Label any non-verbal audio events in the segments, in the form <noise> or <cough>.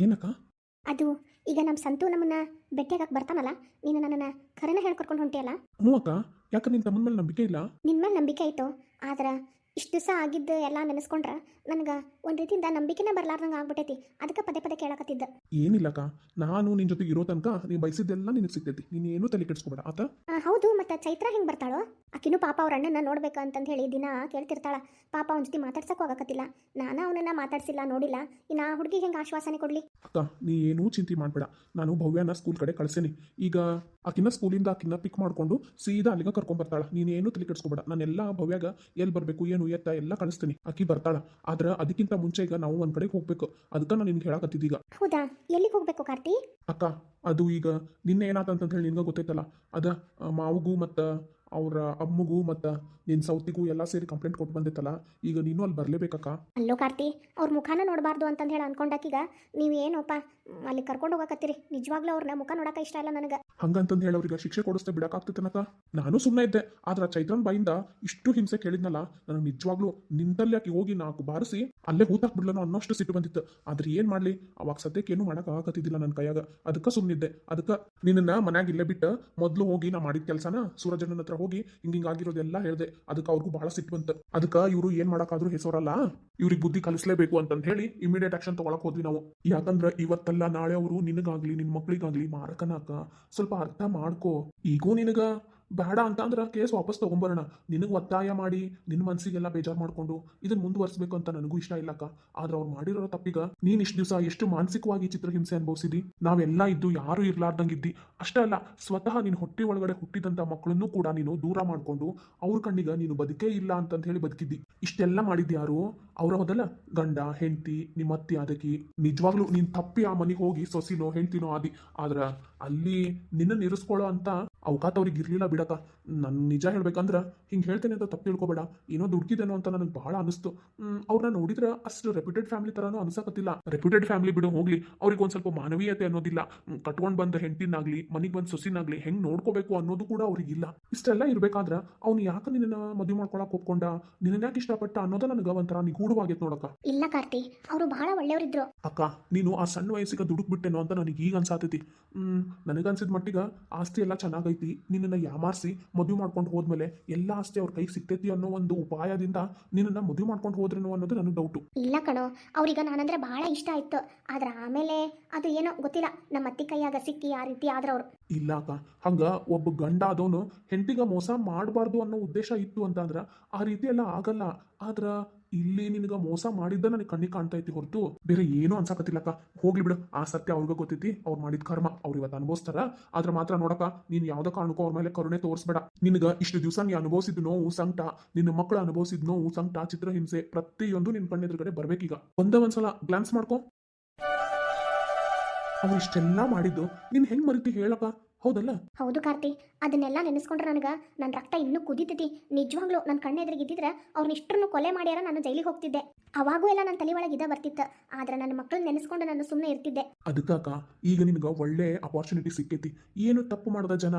ಏನಕ್ಕ? ಅದು ಈಗ ನಮ್ಮ ಸಂತು ನಮ್ಮನ್ನ ಭೇಟಿಯಾಗಕ್ಕೆ ಬರ್ತಾನಲ್ಲ ನೀನು ನನ್ನನ್ನು ಖರೇನ ಹೇಳ್ಕೊಡ್ಕೊಂಡು ಹೊಂಟಿಯಲ್ಲ? ಹ್ಞೂ ಅಕ್ಕ ಯಾಕೆ ನಿನ್ನ ತಮ್ಮನ ಮೇಲೆ ನಂಬಿಕೆ ಇಲ್ಲ? ನಿನ್ನ ಮೇಲೆ ನಂಬಿಕೆ ಆಯಿತು ಆದ್ರೆ ಇಷ್ಟು ದಿವಸ ಆಗಿದ್ದು ಎಲ್ಲ ನೆನೆಸ್ಕೊಂಡ್ರೆ ನನಗೆ ಒಂದು ರೀತಿಯಿಂದ ನಂಬಿಕೆನೇ ಬರ್ಲಾರ್ದಂಗೆ ಆಗ್ಬಿಟ್ಟೈತಿ ಅದಕ್ಕೆ ಪದೇ ಪದೇ ಕೇಳಕತ್ತಿದ್ದ. ಏನಿಲ್ಲಕ್ಕ ನಾನು ನಿನ್ನ ಜೊತೆಗೆ ಇರೋ ತನಕ ನೀವು ಬಯಸಿದ್ದೆಲ್ಲ ನಿನಗೆ ಸಿಗ್ತೈತಿ ನೀನು ಏನೂ ತಲೆ ಕೆಡಿಸ್ಕೊಬೇಡ ಆತ? ಆ, ಹೌದು ಮತ್ತೆ ಚೈತ್ರ ಹೆಂಗೆ ಬರ್ತಾಳೋ? ಆಕಿನೂ ಪಾಪ ಅವ್ರ ಅಣ್ಣನ ನೋಡ್ಬೇಕು ಅಂತಂದು ಹೇಳಿ ದಿನ ಕೇಳ್ತಿರ್ತಾಳ. ಪಾಪ ಅವನ ಜೊತೆ ಮಾತಾಡ್ಸಕ್ಕೂ ಆಗಕತ್ತಿಲ್ಲ ನಾನು ಅವನನ್ನ ಮಾತಾಡ್ಸಿಲ್ಲ ನೋಡಿಲ್ಲ. ಇನ್ನು ಆ ಹುಡುಗಿಗೆ ಹೆಂಗೆ ಆಶ್ವಾಸನೆ ಕೊಡಲಿ? ಅಕ್ಕ ನೀ ಏನೂ ಚಿಂತೆ ಮಾಡಬೇಡ. ನಾನು ಭವ್ಯನ ಸ್ಕೂಲ್ ಕಡೆ ಕಳ್ಸೇನಿ. ಈಗ ಆಕಿನ ಸ್ಕೂಲಿಂದ ಆಕಿನ ಪಿಕ್ ಮಾಡ್ಕೊಂಡು ಸೀದಾ ಅಲ್ಲಿಗೆ ಕರ್ಕೊಂಡ್ ಬರ್ತಾಳ. ನೀನೇನು ತಲೆ ಕೆಡಿಸ್ಕೊಬೇಡ. ನಾನೆಲ್ಲ ಭವ್ಯಾಗ ಎಲ್ಲಿ ಬರಬೇಕು ಏನು ಎತ್ತ ಎಲ್ಲ ಕಳಿಸ್ತೀನಿ. ಆಕಿ ಬರ್ತಾಳ. ಆದ್ರೆ ಅದಕ್ಕಿಂತ ಮುಂಚೆ ಈಗ ನಾವು ಒಂದ್ ಕಡೆಗೆ ಹೋಗ್ಬೇಕು. ಅದಕ್ಕೆ ನಾನು ನಿನ್ಗೆ ಹೇಳಕತ್ತಿದ್ದೀಗ ಹೌದಾ? ಎಲ್ಲಿಗೆ ಹೋಗ್ಬೇಕು ಕಾರ್ತಿ? ಅಕ್ಕ ಅದು ಈಗ ನಿನ್ನೆ ಏನಾತಂತ ಹೇಳಿ ನಿನ್ಗೆ ಗೊತ್ತೈತಲ್ಲ. ಅದ ಮಾವಗೂ ಮತ್ತು ಅವ್ರ ಅಮ್ಮಗೂ ಮತ್ತು ನಿನ್ನ ಸೌತಿಗೂ ಎಲ್ಲ ಸೇರಿ ಕಂಪ್ಲೇಂಟ್ ಕೊಟ್ಟು ಬಂದಿತ್ತಲ್ಲ ಈಗ ನೀನು ಅಲ್ಲಿ ಬರಲೇಬೇಕಕ್ಕ? ಅಲ್ಲೋ ಕಾರ್ತಿ ಅವ್ರ ಮುಖಾನ ನೋಡಬಾರ್ದು ಅಂತಂದು ಹೇಳಿ ಅನ್ಕೊಂಡಾಕೀಗ ನೀವು ಏನೋಪ್ಪ ಅಲ್ಲಿ ಕರ್ಕೊಂಡು ಹೋಗಕತ್ತೀರಿ. ನಿಜವಾಗ್ಲೂ ಅವ್ರನ್ನ ಮುಖ ನೋಡಕ ಇಷ್ಟ ಇಲ್ಲ ನನಗೆ. ಹಂಗಂತಂದು ಹೇಳಿ ಅವ್ರಿಗೆ ಶಿಕ್ಷೆ ಕೊಡಿಸ್ತಾ ಬಿಡಕ್ಕಾಗ್ತಿತ್ತನಕ ನಾನು ಸುಮ್ಮನೆ ಇದ್ದೆ ಆದ್ರೆ ಚೈತ್ರನ್ ಬಾಯಿಂದ ಇಷ್ಟು ಹಿಂಸೆ ಕೇಳಿದ್ನಲ್ಲ ನನಗೆ ನಿಜವಾಗ್ಲೂ ನಿಂತಲ್ಲಿ ಆಕಿ ಹೋಗಿ ನಾಲ್ಕು ಬಾರಿಸಿ ಅಲ್ಲೇ ಹೂತಾಕ್ಬಿಡ್ಲನೋ ಅನ್ನೋಷ್ಟು ಸಿಟ್ಟು ಬಂದಿತ್ತು. ಆದ್ರೆ ಏನ್ ಮಾಡ್ಲಿ ಅವಾಗ ಸದ್ಯಕ್ಕೆ ಏನು ಮಾಡಕ್ ಆಗತ್ತಿದ್ದಿಲ್ಲ ನನ್ನ ಕೈಯಾಗ. ಅದಕ್ಕ ಸುಮ್ಮನಿದ್ದೆ ಅದಕ್ಕ ನಿನ್ನ ಮನ್ಯಾಗ ಇಲ್ಲೇ ಬಿಟ್ಟು ಮೊದಲು ಹೋಗಿ ನಾ ಮಾಡಿದ ಕೆಲಸನ ಸೂರಜಣ್ಣನ ಹತ್ರ ಹೋಗಿ ಹಿಂಗ ಹಿಂಗಾಗಿರೋದೆಲ್ಲ ಹೇಳ್ದೆ. ಅದಕ್ಕೆ ಅವ್ರಿಗೂ ಬಹಳ ಸಿಟ್ಟು ಬಂತು. ಅದಕ್ಕೆ ಇವರು ಏನ್ ಮಾಡಕ್ಕಾದ್ರೂ ಹೆಸರಲ್ಲ. ಇವ್ರಿಗೆ ಬುದ್ಧಿ ಕಲಿಸ್ಲೇಬೇಕು ಅಂತಂದ ಹೇಳಿ ಇಮಿಡಿಯೇಟ್ ಆಕ್ಷನ್ ತಗೊಳಕ್ ಹೋದ್ವಿ ನಾವು. ಯಾಕಂದ್ರೆ ಇವತ್ತಲ್ಲ ನಾಳೆ ಅವರು ನಿನಗಾಗ್ಲಿ, ನಿನ್ ಮಕ್ಳಿಗಾಗ್ಲಿ ಮಾರಕನಾಕ ಸ್ವಲ್ಪ ಅರ್ಥ ಮಾಡ್ಕೋ. ಈಗೂ ನಿನಗ ಬೇಡ ಅಂತ ಅಂದ್ರೆ ಕೇಸ್ ವಾಪಸ್ ತೊಗೊಂಬರೋಣ. ನಿನಗೆ ಒತ್ತಾಯ ಮಾಡಿ ನಿನ್ನ ಮನಸ್ಸಿಗೆಲ್ಲ ಬೇಜಾರು ಮಾಡ್ಕೊಂಡು ಇದನ್ನು ಮುಂದುವರಿಸಬೇಕು ಅಂತ ನನಗೂ ಇಷ್ಟ ಇಲ್ಲಕ್ಕ. ಆದ್ರೆ ಅವ್ರು ಮಾಡಿರೋ ತಪ್ಪಿಗ ನೀನ್ ಇಷ್ಟು ದಿವಸ ಎಷ್ಟು ಮಾನಸಿಕವಾಗಿ ಚಿತ್ರಹಿಂಸೆ ಅನುಭವಿಸಿದಿ? ನಾವೆಲ್ಲ ಇದ್ದು ಯಾರು ಇರ್ಲಾರ್ದಂಗಿದ್ದಿ. ಅಷ್ಟೇ ಅಲ್ಲ, ಸ್ವತಃ ನಿನ್ನ ಹೊಟ್ಟೆ ಒಳಗಡೆ ಹುಟ್ಟಿದಂತ ಮಕ್ಕಳನ್ನು ಕೂಡ ನೀನು ದೂರ ಮಾಡ್ಕೊಂಡು ಅವ್ರ ಕಣ್ಣಿಗೆ ನೀನು ಬದುಕೇ ಇಲ್ಲ ಅಂತಂತ ಹೇಳಿ ಬದುಕಿದ್ದಿ. ಇಷ್ಟೆಲ್ಲ ಮಾಡಿದ್ಯಾರು ಅವರ ಹೋದಲ್ಲ? ಗಂಡ, ಹೆಂಡತಿ, ನಿಮ್ಮ ಅತ್ತಿ ಅದಕ್ಕೆ ನಿಜವಾಗ್ಲೂ ನೀನ್ ತಪ್ಪಿ ಆ ಮನೆಗೆ ಹೋಗಿ ಸೊಸಿನೋ, ಹೆಂಡ್ತಿನೋ ಆದಿ. ಆದ್ರ ಅಲ್ಲಿ ನಿನ್ನ ನಿಲ್ಲಿಸ್ಕೊಳ್ಳೋ ಅಂತ ಅವಕಾಶ ಅವ್ರಿಗೆ ಇರ್ಲಿಲ್ಲ ಬಿಡಕ ನನ್ ನಿಜ ಹೇಳ್ಬೇಕಂದ್ರ ಹಿಂಗ್ ಹೇಳ್ತೇನೆ ಅಂತ ತಪ್ಪು ತಿಳ್ಕೊಬೇಡ. ಏನೋ ದುಡ್ಕಿದೇನೋ ಅಂತ ನನಗೆ ಬಹಳ ಅನಿಸ್ತು. ಅವ್ರನ್ನ ನೋಡಿದ್ರ ಅಷ್ಟು ರೆಪ್ಯೂಟೆಡ್ ಫ್ಯಾಮಿಲಿ ತರಾನು ಅನ್ಸಕತ್ತಿಲ್ಲ. ರೆಪ್ಯೂಟೆಡ್ ಫ್ಯಾಮಿಲಿ ಬಿಡು ಹೋಗ್ಲಿ. ಅವ್ರಿಗೆ ಒಂದ್ ಸ್ವಲ್ಪ ಮಾನವೀಯತೆ ಅನ್ನೋದಿಲ್ಲ. ಕಟ್ಕೊಂಡ್ ಬಂದ ಹೆಂಡತಿನಾಗ್ಲಿ ಮನಿಗ್ ಬಂದ್ ಸೊಸಿನಾಗ್ಲಿ ಹೆಂಗ್ ನೋಡ್ಕೋಬೇಕು ಅನ್ನೋದು ಕೂಡ ಅವ್ರಿಗಿಲ್ಲ ಇಷ್ಟೆಲ್ಲ ಇರ್ಬೇಕಾದ್ರ ಅವ್ನು ಯಾಕೆ ನಿನ್ನ ಮದುವೆ ಮಾಡ್ಕೊಳಕ್ ಒಪ್ಕೊಂಡ? ನಿನ್ನ ಯಾಕೆ ಇಷ್ಟಪಟ್ಟ ಅನ್ನೋದ ನನಗೆ ಒಂಥರ ನಿಗೂಢವಾಗೈತೆ ನೋಡಕ ಇಲ್ಲ ಕಾರ್ತಿ ಅವರು ಬಹಳ ಒಳ್ಳೆಯವರಿದ್ರು. ಅಕ್ಕ ನೀನು ಆ ಸಣ್ಣ ವಯಸ್ಸಿಗೆ ದುಡುಕ್ ಬಿಟ್ಟೆನೋ ಅಂತ ನನಗೆ ಈಗ ಅನ್ಸಾತೈತಿ. ನನಗನ್ಸಿದ ಮಟ್ಟಿಗೆ ಆಸ್ತಿ ಎಲ್ಲ ಚೆನ್ನಾಗೈತಿ. ನಿನ್ನನ್ನು ಯಾಮಾರಿಸಿ ಮದುವೆ ಮಾಡ್ಕೊಂಡು ಹೋದ್ಮೇಲೆ ಎಲ್ಲ ಆಸ್ತಿ ಅವ್ರ ಕೈಗೆ ಸಿಗ್ತೈತಿ ಅನ್ನೋ ಒಂದು ಉಪಾಯದಿಂದ ನಿನ್ನನ್ನು ಮದುವೆ ಮಾಡ್ಕೊಂಡು ಹೋದ್ರೇನೋ ಅನ್ನೋದು ನನಗೆ ಡೌಟು ಇಲ್ಲ ಕಣೋ ಅವ್ರಿಗೆ ನಾನಂದ್ರೆ ಬಹಳ ಇಷ್ಟ ಆಯ್ತು. ಆದ್ರೆ ಆಮೇಲೆ ಅದು ಏನೋ ಗೊತ್ತಿಲ್ಲ ನಮ್ಮ ಅತ್ತಿ ಕೈಯಾಗ ಸಿಕ್ಕಿ ಆ ರೀತಿ ಆದ್ರ ಅವ್ರು ಇಲ್ಲ ಅಕ್ಕ ಹಂಗ ಒಬ್ಬ ಗಂಡ ಆದವನು ಹೆಂಡತಿಗ ಮೋಸ ಮಾಡಬಾರ್ದು ಅನ್ನೋ ಉದ್ದೇಶ ಇತ್ತು ಅಂತಂದ್ರ ಆ ರೀತಿ ಎಲ್ಲ ಆಗಲ್ಲ. ಆದ್ರ ಇಲ್ಲಿ ನಿನಗ ಮೋಸ ಮಾಡಿದ್ದ ನನಗೆ ಕಣ್ಣಿಗೆ ಕಾಣ್ತಾ ಐತಿ ಹೊರತು. ಬೇರೆ ಏನೂ ಅನ್ಸಾಕತ್ತಿಲ್ಲಕ್ಕ. ಹೋಗ್ಲಿ ಬಿಡು. ಆ ಸತ್ಯ ಅವ್ರಿಗೂ ಗೊತ್ತೈತಿ. ಅವ್ರು ಮಾಡಿದ ಕರ್ಮ ಅವ್ರು ಇವತ್ತು ಅನುಭವಿಸ್ತಾರ. ಆದ್ರ ಮಾತ್ರ ನೋಡಕ್ಕ, ನೀನ್ ಯಾವ್ದ ಕಾರಣಕ್ಕೂ ಅವ್ರ ಮೇಲೆ ಕರುಣೆ ತೋರಿಸ್ಬೇಡ. ನಿನಗ ಇಷ್ಟು ದಿವಸ ನೀ ಅನುಭವಿಸಿದ ನೋವು ಸಂಕಟ, ನಿನ್ನ ಮಕ್ಕಳು ಅನುಭವಿಸಿದ ನೋವು ಸಂಕಟ, ಚಿತ್ರಹಿಂಸೆ ಪ್ರತಿಯೊಂದು ನಿನ್ ಕಣ್ಣೆದುರುಗಡೆ ಬರ್ಬೇಕೀಗ. ಒಂದ ಒಂದ್ಸಲ ಗ್ಲಾನ್ಸ್ ಮಾಡ್ಕೊ. ಅವ್ರು ಇಷ್ಟೆಲ್ಲ ಮಾಡಿದ್ದು, ನೀನ್ ಹೆಂಗ್ ಮರಿತಿ ಹೇಳಕ ಹೌದಲ್ಲ? ಹೌದು ಕಾರ್ತಿ ಅದನ್ನೆಲ್ಲ ನೆನೆಸ್ಕೊಂಡ್ರೆ ನನಗೆ ನನ್ನ ರಕ್ತ ಇನ್ನೂ ಕುದೀತೈತಿ. ನಿಜವಾಗ್ಲೂ ನನ್ನ ಕಣ್ಣೆದ್ರಿಗೆ ಇದ್ದಿದ್ರೆ ಅವ್ರನ್ನ ಇಷ್ಟರನ್ನು ಕೊಲೆ ಮಾಡ್ಯಾರ ನಾನು ಜೈಲಿಗೆ ಹೋಗ್ತಿದ್ದೆ. ಅವಾಗೂ ಎಲ್ಲ ನನ್ನ ತಲೆ ಒಳಗೆ ಇದ ಬರ್ತಿತ್ತು. ಆದ್ರೆ ನನ್ನ ಮಕ್ಕಳನ್ನ ನೆನೆಸ್ಕೊಂಡು ನಾನು ಸುಮ್ಮನೆ ಇರ್ತಿದ್ದೆ. ಅದಕ್ಕಾಕ ಈಗ ನಿನಗ ಒಳ್ಳೆ ಅಪಾರ್ಚುನಿಟಿ ಸಿಕ್ಕೈತಿ. ಏನು ತಪ್ಪು ಮಾಡದ ಜನ?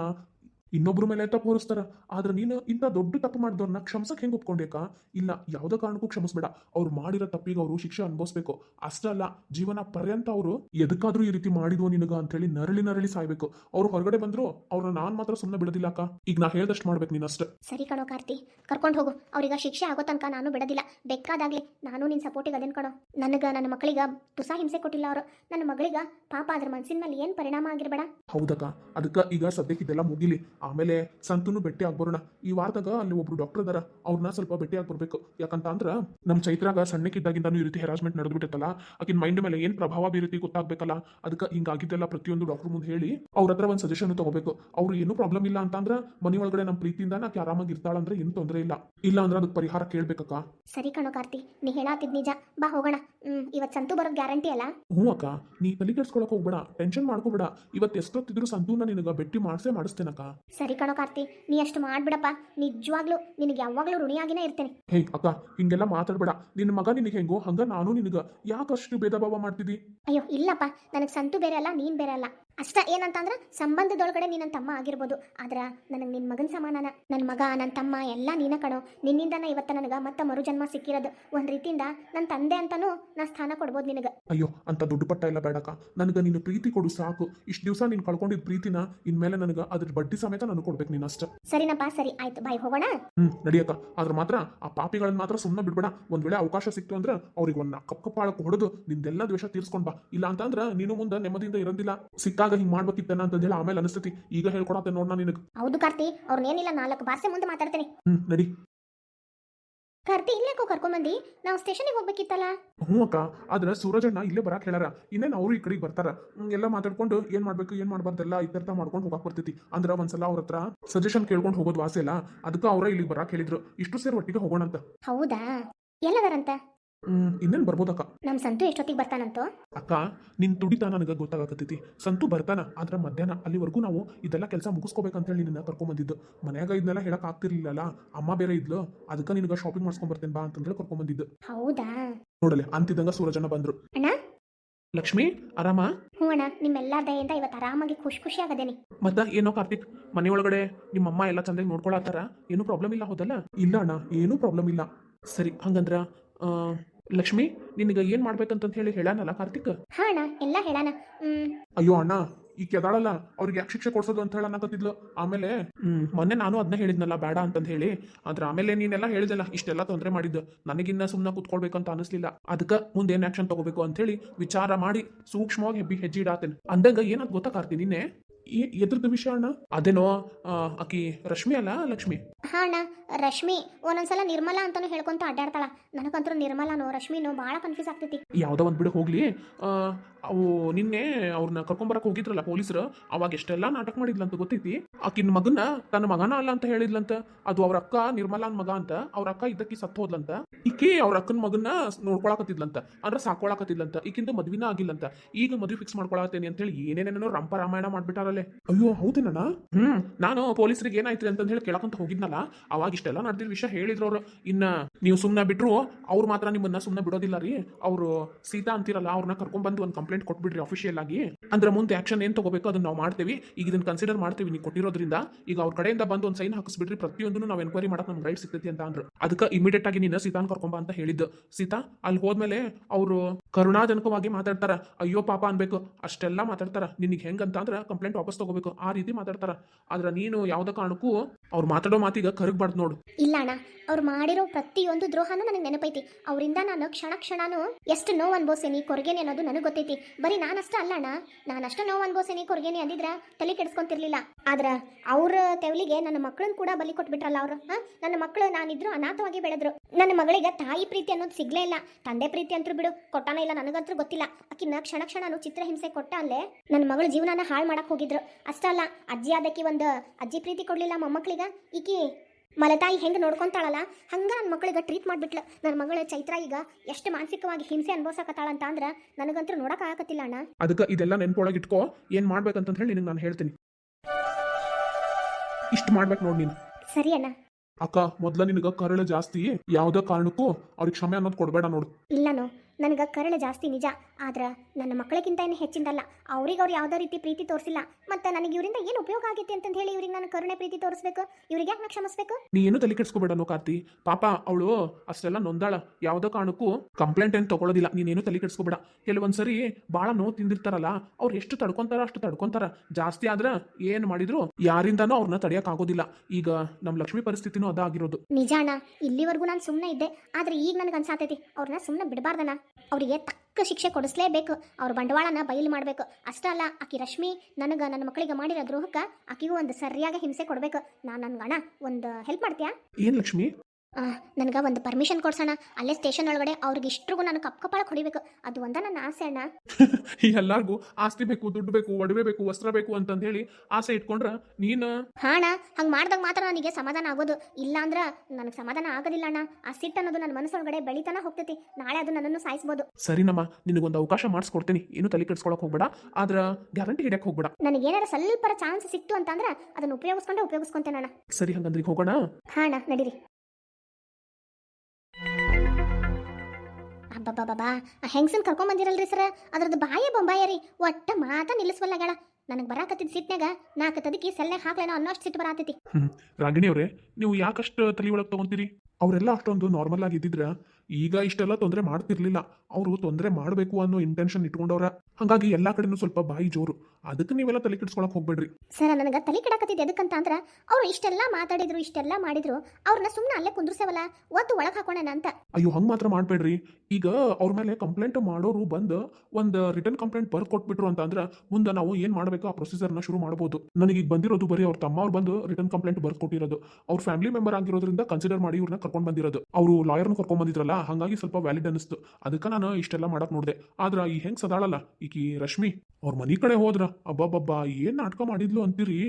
ಇನ್ನೊಬ್ರ ಮೇಲೆ ತಪ್ಪು ಹೊರಿಸ್ತಾರ ಆದ್ರೆ ನೀನು ಇಂಥ ದೊಡ್ಡ ತಪ್ಪು ಮಾಡಿದವ್ರನ್ನ ಕ್ಷಮಸಕ್ ಹೆಂಗ್ ಒಪ್ಕೊಂಡೇಕ ಇಲ್ಲ ಯಾವುದೇ ಕಾರಣಕ್ಕೂ ಕ್ಷಮಿಸ್ಬೇಡ. ಅವ್ರು ಮಾಡಿರೋ ತಪ್ಪಿಗೆ ಅವರು ಶಿಕ್ಷೆ ಅನುಭವಿಸ್ಬೇಕು. ಅಷ್ಟಲ್ಲ ಜೀವನ ಪರ್ಯಂತ ಅವರು ಎದಕ್ಕಾದ್ರೂ ಈ ರೀತಿ ಮಾಡಿದ್ವು ನಿನಗ ಅಂತೇಳಿ ನರಳಿ ನರಳಿ ಸಾಯ್ಬೇಕು. ಅವ್ರು ಹೊರಗಡೆ ಬಂದ್ರು ಅವ್ರನ್ನ ನಾನ್ ಮಾತ್ರ ಸುಮ್ಮನೆ ಬಿಡೋದಿಲ್ಲ ಅಕ್ಕ. ಈಗ ನಾ ಹೇಳ್ದಷ್ಟು ಮಾಡ್ಬೇಕು ನೀನ್ ಅಷ್ಟೇ. ಸರಿ ಕಣೋ ಕಾರ್ತಿ ಕರ್ಕೊಂಡು ಹೋಗು. ಅವ್ರಿಗೆ ಶಿಕ್ಷೆ ಆಗೋ ತನಕ ನಾನು ಬಿಡೋದಿಲ್ಲ. ಬೇಕಾದಾಗ್ಲಿ ನಾನು ನಿನ್ ಸಪೋರ್ಟಿಗೆ ಅದೇನು ಕಣೋ. ನನಗೆ ನನ್ನ ಮಕ್ಕಳಿಗೆ ತುಸಾ ಹಿಂಸೆ ಕೊಟ್ಟಿಲ್ಲ ಅವರು. ನನ್ನ ಮಗಳಿಗ ಪಾಪ ಅದ್ರ ಮನ್ಸಿನ ಮೇಲೆ ಏನು ಪರಿಣಾಮ ಆಗಿರ್ಬೇಡ? ಹೌದಕ್ಕ. ಅದಕ್ಕೆ ಈಗ ಸದ್ಯಕ್ಕೆ ಇದೆಲ್ಲ ಮುಗಿಲಿ. ಆಮೇಲೆ ಸಂತನು ಭೇಟಿ ಆಗ್ಬರೋಣ. ಈ ವಾರದಾಗ ಅಲ್ಲಿ ಒಬ್ರು ಡಾಕ್ಟರ್ ಅದಾರ ಅವ್ರನ್ನ ಸ್ವಲ್ಪ ಭೇಟಿ ಬರ್ಬೇಕು ಯಾಕಂತ ಅಂದ್ರ ನಮ್ಮ ಚೈತ್ರಾಗ ಸಣ್ಣಕ್ಕಿದ್ದಾಗಿಂದಾನು ಈ ರೀತಿ ಹೆರಾಸ್ಮೆಂಟ್ ನಡೆದು ಬಿಟ್ಟೈತಲ್ಲ ಆಕಿನ ಮೈಂಡ್ ಮೇಲೆ ಏನ್ ಪ್ರಭಾವ ಬೀರುತ್ತಿ ಗೊತ್ತಾಗ್ಬೇಕಲ್ಲ ಅದಕ್ಕೆ ಹಿಂಗಾಗಿದ್ದೆಲ್ಲ ಪ್ರತಿಯೊಂದು ಡಾಕ್ಟರ್ ಮುಂದೆ ಹೇಳಿ ಅವ್ರ ಹತ್ರ ಒಂದು ಸಜೆಷನ್ ತಗೋಬೇಕು. ಅವ್ರು ಏನೂ ಪ್ರಾಬ್ಲಮ್ ಇಲ್ಲ ಅಂತಂದ್ರ ಮನಿ ಒಳಗಡೆ ನಮ್ಮ ಪ್ರೀತಿಯಿಂದ ನಾಕಿ ಆರಾಮಾಗಿ ಇರ್ತಾಳಂದ್ರೆ ಏನು ತೊಂದರೆ ಇಲ್ಲ. ಇಲ್ಲ ಅಂದ್ರೆ ಅದಕ್ಕೆ ಪರಿಹಾರ ಕೇಳ್ಬೇಕಕ್ಕ. ಸರಿ ಕಣೋ ಕಾರ್ತಿ ನೀ ಹೇಳಾತಿದ್ ನಿಜ. ಬಾ ಹೋಗೋಣ. ಹ್ಮ್ ಸಂತು ಬರೋ ಗ್ಯಾರಂಟಿ ಅಲ್ಲ? ಹ್ಞೂ ಅಕ್ಕ ನೀ ತಲೆ ಕೆಡ್ಸ್ಕೊಳಕ್ ಹೋಗ್ಬೇಡ ಟೆನ್ಷನ್ ಮಾಡ್ಕೋಬೇಡ. ಇವತ್ತು ಎಷ್ಟೊತ್ತಿದ್ರು ಸಂತೂನ ನಿನಗ ಭೇಟಿ ಮಾಡ್ಸೇ ಮಾಡಿಸ್ತೇನಕ್ಕ. ಸರಿ ಕಣೋ ಕಾರ್ತಿ ನೀ ಅಷ್ಟು ಮಾಡ್ಬಿಡಪ್ಪ. ನಿಜವಾಗ್ಲೂ ನಿನಗೆ ಯಾವಾಗಲೂ ಋಣಿಯಾಗಿನೇ ಇರ್ತೇನೆ. ಹೇ ಅಕ್ಕ ಹಿಂಗೆಲ್ಲ ಮಾತಾಡ್ಬೇಡ. ನಿನ್ನ ಮಗ ನಿನಗೆ ಹೆಂಗೋ ಹಂಗ ನಾನು ನಿನಗ. ಯಾಕಷ್ಟು ಭೇದ ಭಾವ ಮಾಡ್ತಿದ್ದಿ ಅಯ್ಯೋ ಇಲ್ಲಪ್ಪ. ನನಗೆ ಸಂತು ಬೇರೆ ಅಲ್ಲ ನೀನ್ ಬೇರೆ ಅಲ್ಲ. ಅಷ್ಟ ಏನಂತಂದ್ರ ಸಂಬಂಧದೊಳಗಡೆ ನೀ ನನ್ನ ತಮ್ಮ ಆಗಿರ್ಬೋದು ಆದ್ರ ನನಗೆ ನಿನ್ನ ಮಗನ ಸಮಾನನ ನನ್ನ ಮಗ ನನ್ನ ತಮ್ಮ ಎಲ್ಲ ನೀನ ಕಣೋ. ನಿನ್ನಿಂದನ ಇವತ್ತ ನನಗೆ ಮತ್ತೆ ಮರುಜನ್ಮ ಸಿಕ್ಕಿರೋದು. ಒಂದ್ ರೀತಿಯಿಂದ ನನ್ನ ತಂದೆ ಅಂತಾನು ನಾ ಸ್ಥಾನ ಕೊಡ್ಬೋದು ನಿನಗೆ. ಅಯ್ಯೋ ಅಂತ ದುಡ್ಡು ಪಟ್ಟ ಇಲ್ಲ ಬೇಡಕ್ಕ. ನನಗೆ ನೀನು ಪ್ರೀತಿ ಕೊಡು ಸಾಕು. ಇಷ್ಟು ದಿವಸ ನೀನು ಕಳ್ಕೊಂಡಿದ್ದ ಪ್ರೀತಿನ ಇನ್ಮೇಲೆ ನನಗೆ ಅದ್ರ ಬಡ್ಡಿ ಸಮೇತ ನಾನು ಕೊಡ್ಬೇಕು ನೀನು ಅಷ್ಟ. ಸರಿನಪ್ಪ ಸರಿ ಆಯ್ತು ಬಾಯ್ ಹೋಗೋಣ? ಹ್ಮ್ ನಡಿಯಕ್ಕ. ಆದ್ರ ಮಾತ್ರ ಆ ಪಾಪಿಗಳನ್ನ ಮಾತ್ರ ಸುಮ್ಮನೆ ಬಿಡ್ಬೇಡ. ಒಂದ್ ವೇಳೆ ಅವಕಾಶ ಸಿಕ್ತು ಅಂದ್ರೆ ಅವ್ರಿಗೆ ಒಂದು ಕಪ್ ಕಪ್ಪಾಳಕ್ಕೆ ಹೊಡೆದು ನಿಂದೆಲ್ಲ ದ್ವೇಷ ತೀರ್ಸ್ಕೊಂಡ್ ಬಾ. ಇಲ್ಲ ಅಂತಂದ್ರ ನೀನು ಮುಂದೆ ನೆಮ್ಮದಿಯಿಂದ ಇರೋದಿಲ್ಲ. ಸಿಕ್ಕಾಗ ಹಿಂಗ್ ಮಾಡ್ಬೇಕಿತ್ತೇನ ಅಂತ ಹೇಳಿ ಆಮೇಲೆ ಅನಿಸ್ತೈತಿ. ಈಗ ಹೇಳ್ಕೊಡತ್ತೆ ನೋಡ್ ನಾನು ನಿನಗೆ. ಹೌದು ಕಾರ್ತಿ ಅವ್ರನ್ನೇನಿಲ್ಲ ನಾಲ್ಕು ಭಾಷೆ ಮುಂದೆ ಮಾತಾಡ್ತೇನೆ. ಹ್ಮ್ ನಡಿ. ಕಾರ್ತಿ ಕರ್ಕೊಂಡ್ ಬಂದಿ? ನಾವು ಸ್ಟೇಷನಿಗೆ ಹೋಗ್ಬೇಕಿತ್ತಲ್ಲ? ಹ್ಞೂ ಅಕ್ಕ ಆದ್ರೆ ಸೂರಜಣ್ಣ ಇಲ್ಲೇ ಬರಕ್ ಹೇಳಾರ ಇನ್ನೇನು ಅವರು ಈ ಕಡೆಗೆ ಬರ್ತಾರ? ಹ್ಮ್, ಎಲ್ಲ ಮಾತಾಡ್ಕೊಂಡು ಏನ್ ಮಾಡ್ಬೇಕು ಏನ್ ಮಾಡ್ಬಾರ್ದೆಲ್ಲ ಇತ್ಯರ್ಥ ಮಾಡ್ಕೊಂಡು ಹೋಗಕ್ ಬರ್ತೈತಿ ಅಂದ್ರ ಒಂದ್ಸಲ ಅವ್ರ ಹತ್ರ ಸಜೆಷನ್ ಕೇಳ್ಕೊಂಡು ಹೋಗೋದು ವಾಸಿ ಇಲ್ಲ ಅದಕ್ಕೆ ಅವ್ರ ಇಲ್ಲಿಗೆ ಬರಕ್ ಹೇಳಿದ್ರು. ಇಷ್ಟು ಸೇರಿ ಒಟ್ಟಿಗೆ ಹೋಗೋಣ ಅಂತ ಹೌದಾ? ಎಲ್ಲದಾರಂತ? ಹ್ಮ್ ಇನ್ನೇನ್ ಬರ್ಬೋದಕ್ಕ? ನಮ್ ಸಂತು ಎಷ್ಟೊತ್ತಿಗೆ ಬರ್ತಾನಂತೋ? ಅಕ್ಕ ನಿನ್ ತುಡಿತ ನನಗೆ ಗೊತ್ತಾಗತ್ತೈತಿ ಸಂತು ಬರ್ತಾನ ಆದ್ರ ಮಧ್ಯಾಹ್ನ ಅಲ್ಲಿವರೆಗೂ ನಾವು ಇದೆಲ್ಲ ಕೆಲಸ ಮುಗಿಸ್ಕೋಬೇಕಂತೇಳಿ ನಿನ್ನ ಕರ್ಕೊಂಬಂದಿದ್ದು. ಮನ್ಯಾಗ ಇದನ್ನೆಲ್ಲ ಹೇಳಕ್ ಆಗ್ತಿರ್ಲಿಲ್ಲಲ್ಲ ಅಮ್ಮ ಬೇರೆ ಇದ್ಲು ಅದಕ್ಕೆ ನಿನಗೆ ಶಾಪಿಂಗ್ ಮಾಡ್ಸ್ಕೊಂಡ್ ಬರ್ತೇನೆ ಬಾ ಅಂತಂದ್ರೆ ಕರ್ಕೊಂಬಂದಿದ್ದು. ಹೌದಾ? ನೋಡಲೆ ಅಂತಿದ್ದಂಗ ಸೂರಜನ ಬಂದ್ರು. ಅಣ್ಣ? ಲಕ್ಷ್ಮಿ ಆರಾಮ? ಹ್ಞೂ ಅಣ್ಣ ನಿಮ್ಮೆಲ್ಲ ದಯೆಯಿಂದ ಇವತ್ತು ಆರಾಮಾಗಿ ಖುಷಿ ಖುಷಿ ಆಗದೇನಿ. ಮತ್ತ ಏನೋ ಕಾರ್ತಿಕ್ ಮನೆಯೊಳಗಡೆ ನಿಮ್ಮಮ್ಮ ಎಲ್ಲ ಚಂದಾಗಿ ನೋಡ್ಕೊಳತ್ತಾರ? ಏನೂ ಪ್ರಾಬ್ಲಮ್ ಇಲ್ಲ ಹೋದಲ್ಲ? ಇಲ್ಲ ಅಣ್ಣ ಏನೂ ಪ್ರಾಬ್ಲಮ್ ಇಲ್ಲ. ಸರಿ ಹಂಗಂದ್ರ ಆ, ಲಕ್ಷ್ಮಿ ನಿನಗೆ ಏನ್ ಮಾಡ್ಬೇಕಂತ ಹೇಳಿ ಹೇಳಾನಲ್ಲ ಕಾರ್ತಿಕ್? ಹಾ ಅಣ್ಣ ಎಲ್ಲ ಹೇಳಣ ಹ್ಮ್. ಅಯ್ಯೋ ಅಣ್ಣ ಈ ಕೆದಾಳಲ್ಲ ಅವ್ರಿಗೆ ಯಾಕೆ ಶಿಕ್ಷೆ ಕೊಡ್ಸೋದು ಅಂತ ಹೇಳ ಅನ್ನಕತ್ತಿದ್ಲು ಆಮೇಲೆ ಹ್ಮ್. ಮೊನ್ನೆ ನಾನು ಅದನ್ನ ಹೇಳಿದ್ನಲ್ಲ ಬೇಡ ಅಂತಂದ ಹೇಳಿ. ಆದ್ರೆ ಆಮೇಲೆ ನೀನೆಲ್ಲ ಹೇಳಿದಲ್ಲ ಇಷ್ಟೆಲ್ಲ ತೊಂದರೆ ಮಾಡಿದ್ದು. ನನಗಿನ್ನ ಸುಮ್ಮನೆ ಕುತ್ಕೊಳ್ಬೇಕಂತ ಅನಿಸ್ಲಿಲ್ಲ. ಅದಕ್ಕೆ ಮುಂದೆ ಏನ್ ಆಕ್ಷನ್ ತಗೋಬೇಕು ಅಂತ ಹೇಳಿ ವಿಚಾರ ಮಾಡಿ ಸೂಕ್ಷ್ಮವಾಗಿ ಹೆಬ್ಬಿ ಹೆಜ್ಜೆ ಇಡಾತೇನೆ. ಅಂದಂಗ ಏನಂತ ಗೊತ್ತಾಕಾರ್ತಿ ನಿನ್ನೆ? ಎದ್ರದ್ದು ವಿಷಯ ಅಣ್ಣ? ಅದೇನೋ ಆಕಿ ರಶ್ಮಿ ಅಲ್ಲ ಲಕ್ಷ್ಮಿ? ಹಾ ಅಣ್ಣ ರಶ್ಮಿ. ಒಂದೊಂದ್ಸಲ ನಿರ್ಮಲ ಅಂತಾನು ಹೇಳ್ಕೊಂತ ಅಡ್ಡಾಡ್ತಾಳ. ನನಗಂತೂ ನಿರ್ಮಲಾನೋ ರಶ್ಮಿನೋ ಭಾಳ ಕನ್ಫ್ಯೂಸ್ ಆಗ್ತೈತಿ. ಯಾವ್ದೋ ಒಂದ್ ಬಿಡು ಹೋಗ್ಲಿ. ಆ, ಅವು ನಿನ್ನೆ ಅವ್ರನ್ನ ಕರ್ಕೊಂಬರಕ್ ಹೋಗಿದ್ರಲ್ಲ ಪೊಲೀಸರು, ಅವಾಗ ಎಷ್ಟೆಲ್ಲ ನಾಟಕ ಮಾಡಿದ್ಲಂತ ಗೊತ್ತೈತಿ? ಆಕಿನ ಮಗನ ತನ್ನ ಮಗನ ಅಲ್ಲ ಅಂತ ಹೇಳಿದ್ಲಂತ, ಅದು ಅವ್ರ ಅಕ್ಕ ನಿರ್ಮಲಾನ್ ಮಗ ಅಂತ ಅವ್ರ ಅಕ್ಕ ಇದ್ದಕ್ಕಿ ಸತ್ತು ಹೋದ್ಲಂತ, ಈಕೆ ಅವ್ರ ಅಕ್ಕನ ಮಗನ ನೋಡ್ಕೊಳಕತ್ತಿದ್ಲಂತ, ಅಂದ್ರೆ ಸಾಕೊಳಕತ್ತಿದ್ಲಂತ, ಈಕಿಂದ ಮದ್ವಿನ ಆಗಿಲ್ಲಂತ, ಈಗ ಮದ್ವಿ ಫಿಕ್ಸ್ ಮಾಡ್ಕೊಳತ್ತೇನೆ ಅಂತ ಹೇಳಿ ಏನೇನೇನೋ ರಂಪ ರಾಮಾಯಣ ಮಾಡ್ಬಿಟ್ಟಾರಲ್ಲೇ. ಅಯ್ಯೋ ಹೌದೇನಣ್ಣ ಹ್ಮ್, ನಾನು ಪೊಲೀಸರಿಗೆ ಏನಾಯ್ತು ಅಂತ ಹೇಳಿ ಕೇಳಕಂತ ಹೋಗಿದ್ನಲ್ಲ, ಅವಾಗ ಇಷ್ಟೆಲ್ಲ ನಡ್ದಿದ್ ವಿಷಯ ಹೇಳಿದ್ರು ಅವ್ರು. ಇನ್ನ ನೀವು ಸುಮ್ಮನೆ ಬಿಟ್ರು, ಅವ್ರು ಮಾತ್ರ ನಿಮ್ಮನ್ನ ಸುಮ್ಮನೆ ಬಿಡೋದಿಲ್ಲ ರೀ, ಅವರು ಸೀತಾ ಅಂತಿರಲ್ಲ ಅವ್ರನ್ನ ಕರ್ಕೊಂಡ್ ಬಂದು ಒಂದು ಕಂಪ್ಲೇಂಟ್ ಕೊಟ್ಬಿಡ್ರಿ ಅಫಿಷಿಯಲ್ ಆಗಿ. ಅಂದ್ರೆ ಮುಂದೆ ಆಕ್ಷನ್ ಏನ್ ತಗೋಬೇಕು ಅದನ್ನ ನಾವು ಮಾಡ್ತೀವಿ. ಈಗ ಇದನ್ನ ಕನ್ಸಿಡರ್ ಮಾಡ್ತೀವಿ ನೀವು ಕೊಟ್ಟಿರೋದ್ರಿಂದ. ಈಗ ಅವ್ರ ಕಡೆಯಿಂದ ಬಂದು ಒಂದು ಸೈನ್ ಹಾಕಿಸ್ಬಿಡ್ರಿ, ಪ್ರತಿಯೊಂದನ್ನು ನಾವು ಎನ್ಕ್ವೈರಿ ಮಾಡಕ್ ನಮ್ಗೆ ರೈಟ್ ಸಿಗ್ತೈತಿ ಅಂತ ಅಂದ್ರು. ಅದಕ್ಕೆ ಇಮಿಡಿಯೇಟ್ ಆಗಿ ನೀನು ಸೀತಾನ್ ಕರ್ಕೊಂಬ ಅಂತ ಹೇಳಿದ್ದು. ಸೀತಾ ಅಲ್ಲಿ ಹೋದ್ಮೇಲೆ ಅವರು ಕರುಣಾಜನಕವಾಗಿ ಮಾತಾಡ್ತಾರ. ಅಯ್ಯೋ ಪಾಪ ಅನ್ಬೇಕು. ಅಷ್ಟೆಲ್ಲ ಮಾತಾಡ್ತಾರ. ನಿನಗೆ ಹೆಂಗಂತ ಅಂದ್ರೆ ಕಂಪ್ಲೇಂಟ್ ವಾಪಸ್ ತಗೋಬೇಕು. ಆ ರೀತಿ ಮಾತಾಡ್ತಾರ. ಆದ್ರೆ ನೀನು ಯಾವ್ದ ಕಾರಣಕ್ಕೂ ಅವ್ರು ಮಾತಾಡೋ ಮಾತಿಗೆ ಕರಗ್ಬಾರ್ದು ನೋಡು. ಇಲ್ಲ ಅಣ್ಣ, ಅವ್ರು ಮಾಡಿರೋ ಪ್ರತಿಯೊಂದು ದ್ರೋಹನೂ ನನಗೆ ನೆನಪೈತಿ. ಅವರಿಂದ ನಾನು ಕ್ಷಣ ಕ್ಷಣನೂ ಎಷ್ಟು ನೋವು ಅನ್ಬೋಸೇನಿ ಕೊರಗೇನಿ ಅನ್ನೋದು ನನಗೆ ಗೊತ್ತೈತಿ. ಬರೀ ನಾನಷ್ಟ ಅಲ್ಲ ಅಣ್ಣ. ನಾನಷ್ಟ ನೋವು ಅನ್ಭವಿಸೇನಿ ಕೊರ್ಗೇನಿ ಅಂದಿದ್ರ ತಲೆ ಕೆಡಿಸ್ಕೊಂತಿರ್ಲಿಲ್ಲ. ಆದ್ರ ಅವ್ರ ತೆವಲಿಗೆ ನನ್ನ ಮಕ್ಕಳನ್ನ ಕೂಡ ಬಲಿ ಕೊಟ್ಬಿಟ್ರಲ್ಲ ಅವರು. ಹಾ? ನನ್ನ ಮಕ್ಕಳು ನಾನಿದ್ರು ಅನಾಥವಾಗಿ ಬೆಳೆದ್ರು. ನನ್ನ ಮಗಳಿಗೆ ತಾಯಿ ಪ್ರೀತಿ ಅನ್ನೋದು ಸಿಗ್ಲೇ ಇಲ್ಲ. ತಂದೆ ಪ್ರೀತಿ ಅಂತೂ ಬಿಡು, ಕೊಟ್ಟಾನ ಇಲ್ಲ ನನಗಂತೂ ಗೊತ್ತಿಲ್ಲ. ಆಕಿನ ಕ್ಷಣ ಕ್ಷಣನು ಚಿತ್ರಹಿಂಸೆ ಕೊಟ್ಟ ಅಲ್ಲೇ ನನ್ನ ಮಗಳ ಜೀವನನ ಹಾಳು ಮಾಡಕ್ ಹೋಗಿದ್ರು. ಅಷ್ಟೇ ಅಲ್ಲ, ಅಜ್ಜಿ ಅದಕ್ಕೆ ಒಂದು ಅಜ್ಜಿ ಪ್ರೀತಿ ಕೊಡ್ಲಿಲ್ಲ ಮೊಮ್ಮಕ್ಳಿಗ. ಈಕಿ ಮಲತಾಯಿ ಹೆಂಗೆ ನೋಡ್ಕೊಂತಾಳಲ್ಲ? ಹಂಗ ನನ್ನ ಮಕ್ಕಳಿಗೆ ಟ್ರೀಟ್ ಮಾಡಿಬಿಟ್ಲು. ನನ್ನ ಮಗಳ ಚೈತ್ರ ಈಗ ಎಷ್ಟು ಮಾನಸಿಕವಾಗಿ ಹಿಂಸೆ ಅನುಭವಿಸಕತ್ತಾಳ ಅಂತ ಅಂದ್ರೆ ನನಗಂತೂ ನೋಡಕ್ ಆಗತ್ತಿಲ್ಲ ಅಣ್ಣ. ಅದಕ್ಕೆ ಇದೆಲ್ಲ ನೆನ್ಪೊಳಗೆ ಇಟ್ಕೋ ಏನ್ ಮಾಡ್ಬೇಕಂತ ಹೇಳಿ ನಿನಗೆ ನಾನು ಹೇಳ್ತೀನಿ. ಇಷ್ಟು ಮಾಡ್ಬೇಕು ನೋಡಿ ನೀನು. ಸರಿ ಅಣ್ಣ. ಅಕ್ಕ ಮೊದ್ಲ ನಿನಗ ಕರಳು ಜಾಸ್ತಿ. ಯಾವ್ದೇ ಕಾರಣಕ್ಕೂ ಅವ್ರಿಗೆ ಕ್ಷಮೆ ಅನ್ನೋದು ಕೊಡಬೇಡ ನೋಡು. ಇಲ್ಲನೋ. ನನಗೆ ಕರಳು ಜಾಸ್ತಿ ನಿಜ. ಆದ್ರೆ ನನ್ನ ಮಕ್ಕಳಿಗಿಂತ ಏನು ಹೆಚ್ಚಿಂದಲ್ಲ. ಅವ್ರಿಗೆ ಅವ್ರು ಯಾವುದೇ ರೀತಿ ಪ್ರೀತಿ ತೋರಿಸಿಲ್ಲ. ಮತ್ತೆ ನನಗೆ ಇವರಿಂದ ಏನು ಉಪಯೋಗ ಆಗೈತಿ ಅಂತ ಹೇಳಿ ಇವ್ರಿಗೆ ನಾನು ಕರುಣೆ ಪ್ರೀತಿ ತೋರಿಸ್ಬೇಕು? ಇವ್ರಿಗೆ ಯಾಕೆ ನಾನು ಕ್ಷಮಿಸ್ಬೇಕು? ನೀ ಏನು ತಲೆ ಕೆಡ್ಸ್ಕೊಬೇಡ ನೋ ಕಾರ್ತಿ. ಪಾಪ ಅವಳು ಅಷ್ಟೆಲ್ಲ ನೊಂದಾಳ. ಯಾವುದೋ ಕಾರಣಕ್ಕೂ ಕಂಪ್ಲೇಂಟ್ ಏನು ತಗೊಳ್ಳೋದಿಲ್ಲ ನೀನೇನು ತಲೆ ಕೆಡ್ಸ್ಕೊಬೇಡ. ಕೆಲವೊಂದ್ಸರಿ ಭಾಳ ನೋವು ತಿಂದಿರ್ತಾರಲ್ಲ ಅವ್ರು ಎಷ್ಟು ತಡ್ಕೊಂತಾರ ಅಷ್ಟು ತಡ್ಕೊಂತಾರ. ಜಾಸ್ತಿ ಆದ್ರೆ ಏನು ಮಾಡಿದ್ರು ಯಾರಿಂದನೂ ಅವ್ರನ್ನ ತಡೆಯಕ್ ಆಗೋದಿಲ್ಲ ಈಗ ನಮ್ಮ ಲಕ್ಷ್ಮಿ ಪರಿಸ್ಥಿತಿನೂ ಅದಾಗಿರೋದು. ನಿಜಾನ ಇಲ್ಲಿವರೆಗೂ ನಾನು ಸುಮ್ಮನೆ ಇದ್ದೆ. ಆದ್ರೆ ಈಗ ನನಗೆ ಅನ್ಸಾತೈತಿ ಅವ್ರನ್ನ ಸುಮ್ಮನೆ ಬಿಡಬಾರ್ದಣ್ಣ. ಅವರಿಗೆ ತಕ್ಕ ಶಿಕ್ಷೆ ಕೊಡಿಸ್ಲೇಬೇಕು. ಅವ್ರ ಬಂಡವಾಳನ ಬಯಲು ಮಾಡಬೇಕು. ಅಷ್ಟೇ ಅಲ್ಲ, ಆಕಿ ರಶ್ಮಿ ನನಗೆ ನನ್ನ ಮಕ್ಕಳಿಗೆ ಮಾಡಿರೋ ದ್ರೋಹಕ್ಕೆ ಆಕಿಗೂ ಒಂದು ಸರಿಯಾಗಿ ಹಿಂಸೆ ಕೊಡಬೇಕು. ನಾನು ನನ್ಗೆ ಅಣ್ಣ ಒಂದು ಹೆಲ್ಪ್ ಮಾಡ್ತೀಯಾ? ಏನು ಲಕ್ಷ್ಮಿ? ನನಗೆ ಒಂದು ಪರ್ಮಿಷನ್ ಕೊಡ್ಸೋಣ. ಅಲ್ಲೇ ಸ್ಟೇಷನ್ ಒಳಗಡೆ ಅವ್ರಿಗೆ ಇಷ್ಟ್ರಿಗೂ ನಾನು ಕಪ್ ಕಪಾಳ ಹೊಡಿಬೇಕು. ಅದು ಒಂದ ನನ್ನ ಆಸೆ ಅಣ್ಣ. <laughs> ಎಲ್ಲಾರ್ಗು ಆಸ್ತಿ ಬೇಕು ದುಡ್ಡು ಬೇಕು ಒಡವೆ ಬೇಕು ವಸ್ತ್ರ ಬೇಕು ಅಂತಂದ ಹೇಳಿ ಆಸೆ ಇಟ್ಕೊಂಡ್ರ ನೀನು? ಹಾ ಅಣ್ಣ ಹಂಗೆ ಮಾಡ್ದಾಗ ಮಾತ್ರ ನನಗೆ ಸಮಾಧಾನ ಆಗೋದು. ಇಲ್ಲ ಅಂದ್ರೆ ನನಗೆ ಸಮಾಧಾನ ಆಗೋದಿಲ್ಲ ಅಣ್ಣ. ಆ ಸಿಟ್ಟು ಅನ್ನೋದು ನನ್ನ ಮನಸ್ಸೊಳಗಡೆ ಬೆಳಿತಾನ ಹೋಗ್ತೈತಿ. ನಾಳೆ ಅದು ನನ್ನನ್ನು ಸಾಯಿಸ್ಬೋದು. ಸರಿನಮ್ಮ ನಿನಗೊಂದು ಅವಕಾಶ ಮಾಡಿಸ್ಕೊಡ್ತೀನಿ. ಏನು ತಲೆ ಕೆಡ್ಸ್ಕೊಳಕ್ ಹೋಗ್ಬೇಡ. ಆದ್ರ ಗ್ಯಾರಂಟಿ ಹಿಡಿಯಕ್ ಹೋಗ್ಬೇಡ. ನನಗೇನಾರ ಸ್ವಲ್ಪ ಚಾನ್ಸ್ ಸಿಕ್ತು ಅಂತಂದ್ರ ಅದನ್ನ ಉಪಯೋಗಿಸ್ಕೊಂಡೆ ಉಪಯೋಗಿಸ್ಕೊಂತೇನೆ ಅಣ್ಣ. ಸರಿ ಹಂಗಂದ್ರೆ ಹೋಗೋಣ? ಹಾ ಅಣ್ಣ ನಡೀರಿ. ಅಬ್ಬಬ್ಬಬ್ಬಾ ಆ ಹೆಂಗಸನ್ ಕರ್ಕೊಂಡ್ ಬಂದಿರಲ್ರಿ ಸರ್? ಅದ್ರದ್ದು ಬಾಯೇ ಬೊಂಬಾಯ ರೀ. ಒಟ್ಟ ಮಾತ ನಿಲ್ಲಿಸ್ವಲ್ಲಗಳ ನನಗೆ ಬರಾಕತ್ತಿದ್ ಸಿಟ್ನಾಗ ನಾಲ್ಕು ತದಕಿ ಸೆಲ್ನಾಗ ಹಾಕ್ಲೇನೋ ಅನ್ನೋಷ್ಟು ಸಿಟ್ಟು ಬರಾತೈತಿ. ರಾಗಿಣಿ ಅವರೇ ನೀವು ಯಾಕಷ್ಟು ತಲೆ ಒಳಗೆ ತಗೊಂತೀರಿ? ಅವರೆಲ್ಲ ಅಷ್ಟೊಂದು ನಾರ್ಮಲ್ ಆಗಿ ಇದ್ದಿದ್ರ ಈಗ ಇಷ್ಟೆಲ್ಲ ತೊಂದರೆ ಮಾಡ್ತಿರ್ಲಿಲ್ಲ. ಅವರು ತೊಂದರೆ ಮಾಡಬೇಕು ಅನ್ನೋ ಇಂಟೆನ್ಷನ್ ಇಟ್ಕೊಂಡವ್ರ. ಹಾಗಾಗಿ ಎಲ್ಲಾ ಕಡೆನೂ ಸ್ವಲ್ಪ ಬಾಯಿ ಜೋರು. ಅದಕ್ಕೆ ನೀವೆಲ್ಲ ತಲೆ ಕೆಡಿಸ್ಕೊಳಕ್ ಹೋಗ್ಬೇಡ್ರಿ. ಸರ್ ನನಗೆ ತಲೆ ಕೆಡಕತ್ತಿದ್ದು ಎದಕ್ಕಂತ ಅಂದ್ರೆ ಅವ್ರು ಇಷ್ಟೆಲ್ಲ ಮಾತಾಡಿದ್ರು ಇಷ್ಟೆಲ್ಲ ಮಾಡಿದ್ರು ಅವ್ರನ್ನ ಸುಮ್ಮನೆ ಅಲ್ಲೇ ಕುಂದ್ರಿಸವಲ್ಲ ಒತ್ತು ಒಳಗೆ ಹಾಕೋಣ ಅಂತ. ಅಯ್ಯೋ ಹಂಗೆ ಮಾತ್ರ ಮಾಡಬೇಡ್ರಿ. ಈಗ ಅವ್ರ ಮೇಲೆ ಕಂಪ್ಲೇಂಟ್ ಮಾಡೋರು ಬಂದು ಒಂದು ರಿಟರ್ನ್ ಕಂಪ್ಲೇಂಟ್ ಬರ್ದು ಕೊಟ್ಬಿಟ್ರು ಅಂತ ಅಂದ್ರೆ ಮುಂದೆ ನಾವು ಏನು ಮಾಡಬೇಕು? ಆ ಪ್ರೊಸೀಜರ್ನ ಶುರು ಮಾಡ್ಬೋದು. ನನಗೆ ಈಗ ಬಂದಿರೋದು ಬರೀ ಅವ್ರ ತಮ್ಮ ಅವ್ರು ಬಂದು ರಿಟರ್ನ್ ಕಂಪ್ಲೇಂಟ್ ಬರ್ದು ಕೊಟ್ಟಿರೋದು. ಅವ್ರ ಫ್ಯಾಮಿಲಿ ಮೆಂಬರ್ ಆಗಿರೋದ್ರಿಂದ ಕನ್ಸಿಡರ್ ಮಾಡಿ ಇವ್ರನ್ನ ಕರ್ಕೊಂಡು ಬಂದಿರೋದು. ಅವರು ಲಾಯರ್ನ ಕರ್ಕೊಂಡ್ ಬಂದಿದ್ರಲ್ಲ, ಹಾಗಾಗಿ ಸ್ವಲ್ಪ ವ್ಯಾಲಿಡ್ ಅನಿಸ್ತು ಅದಕ್ಕೆ ನಾನು ಇಷ್ಟೆಲ್ಲ ಮಾಡಕ್ ನೋಡಿದೆ. ಆದ್ರೆ ಈ ಹೆಂಗ್ ಸದಾಳಲ್ಲ, ಈಕಿ ರಶ್ಮಿ. ಅವ್ರ ಮನಿ ಕಡೆ ಹೋದ್ರ ಅಬ್ಬಬ್ಬಬ್ಬಾ, ಏನ್ ನಾಟಕ ಮಾಡಿದ್ಲು ಅಂತೀರಿ?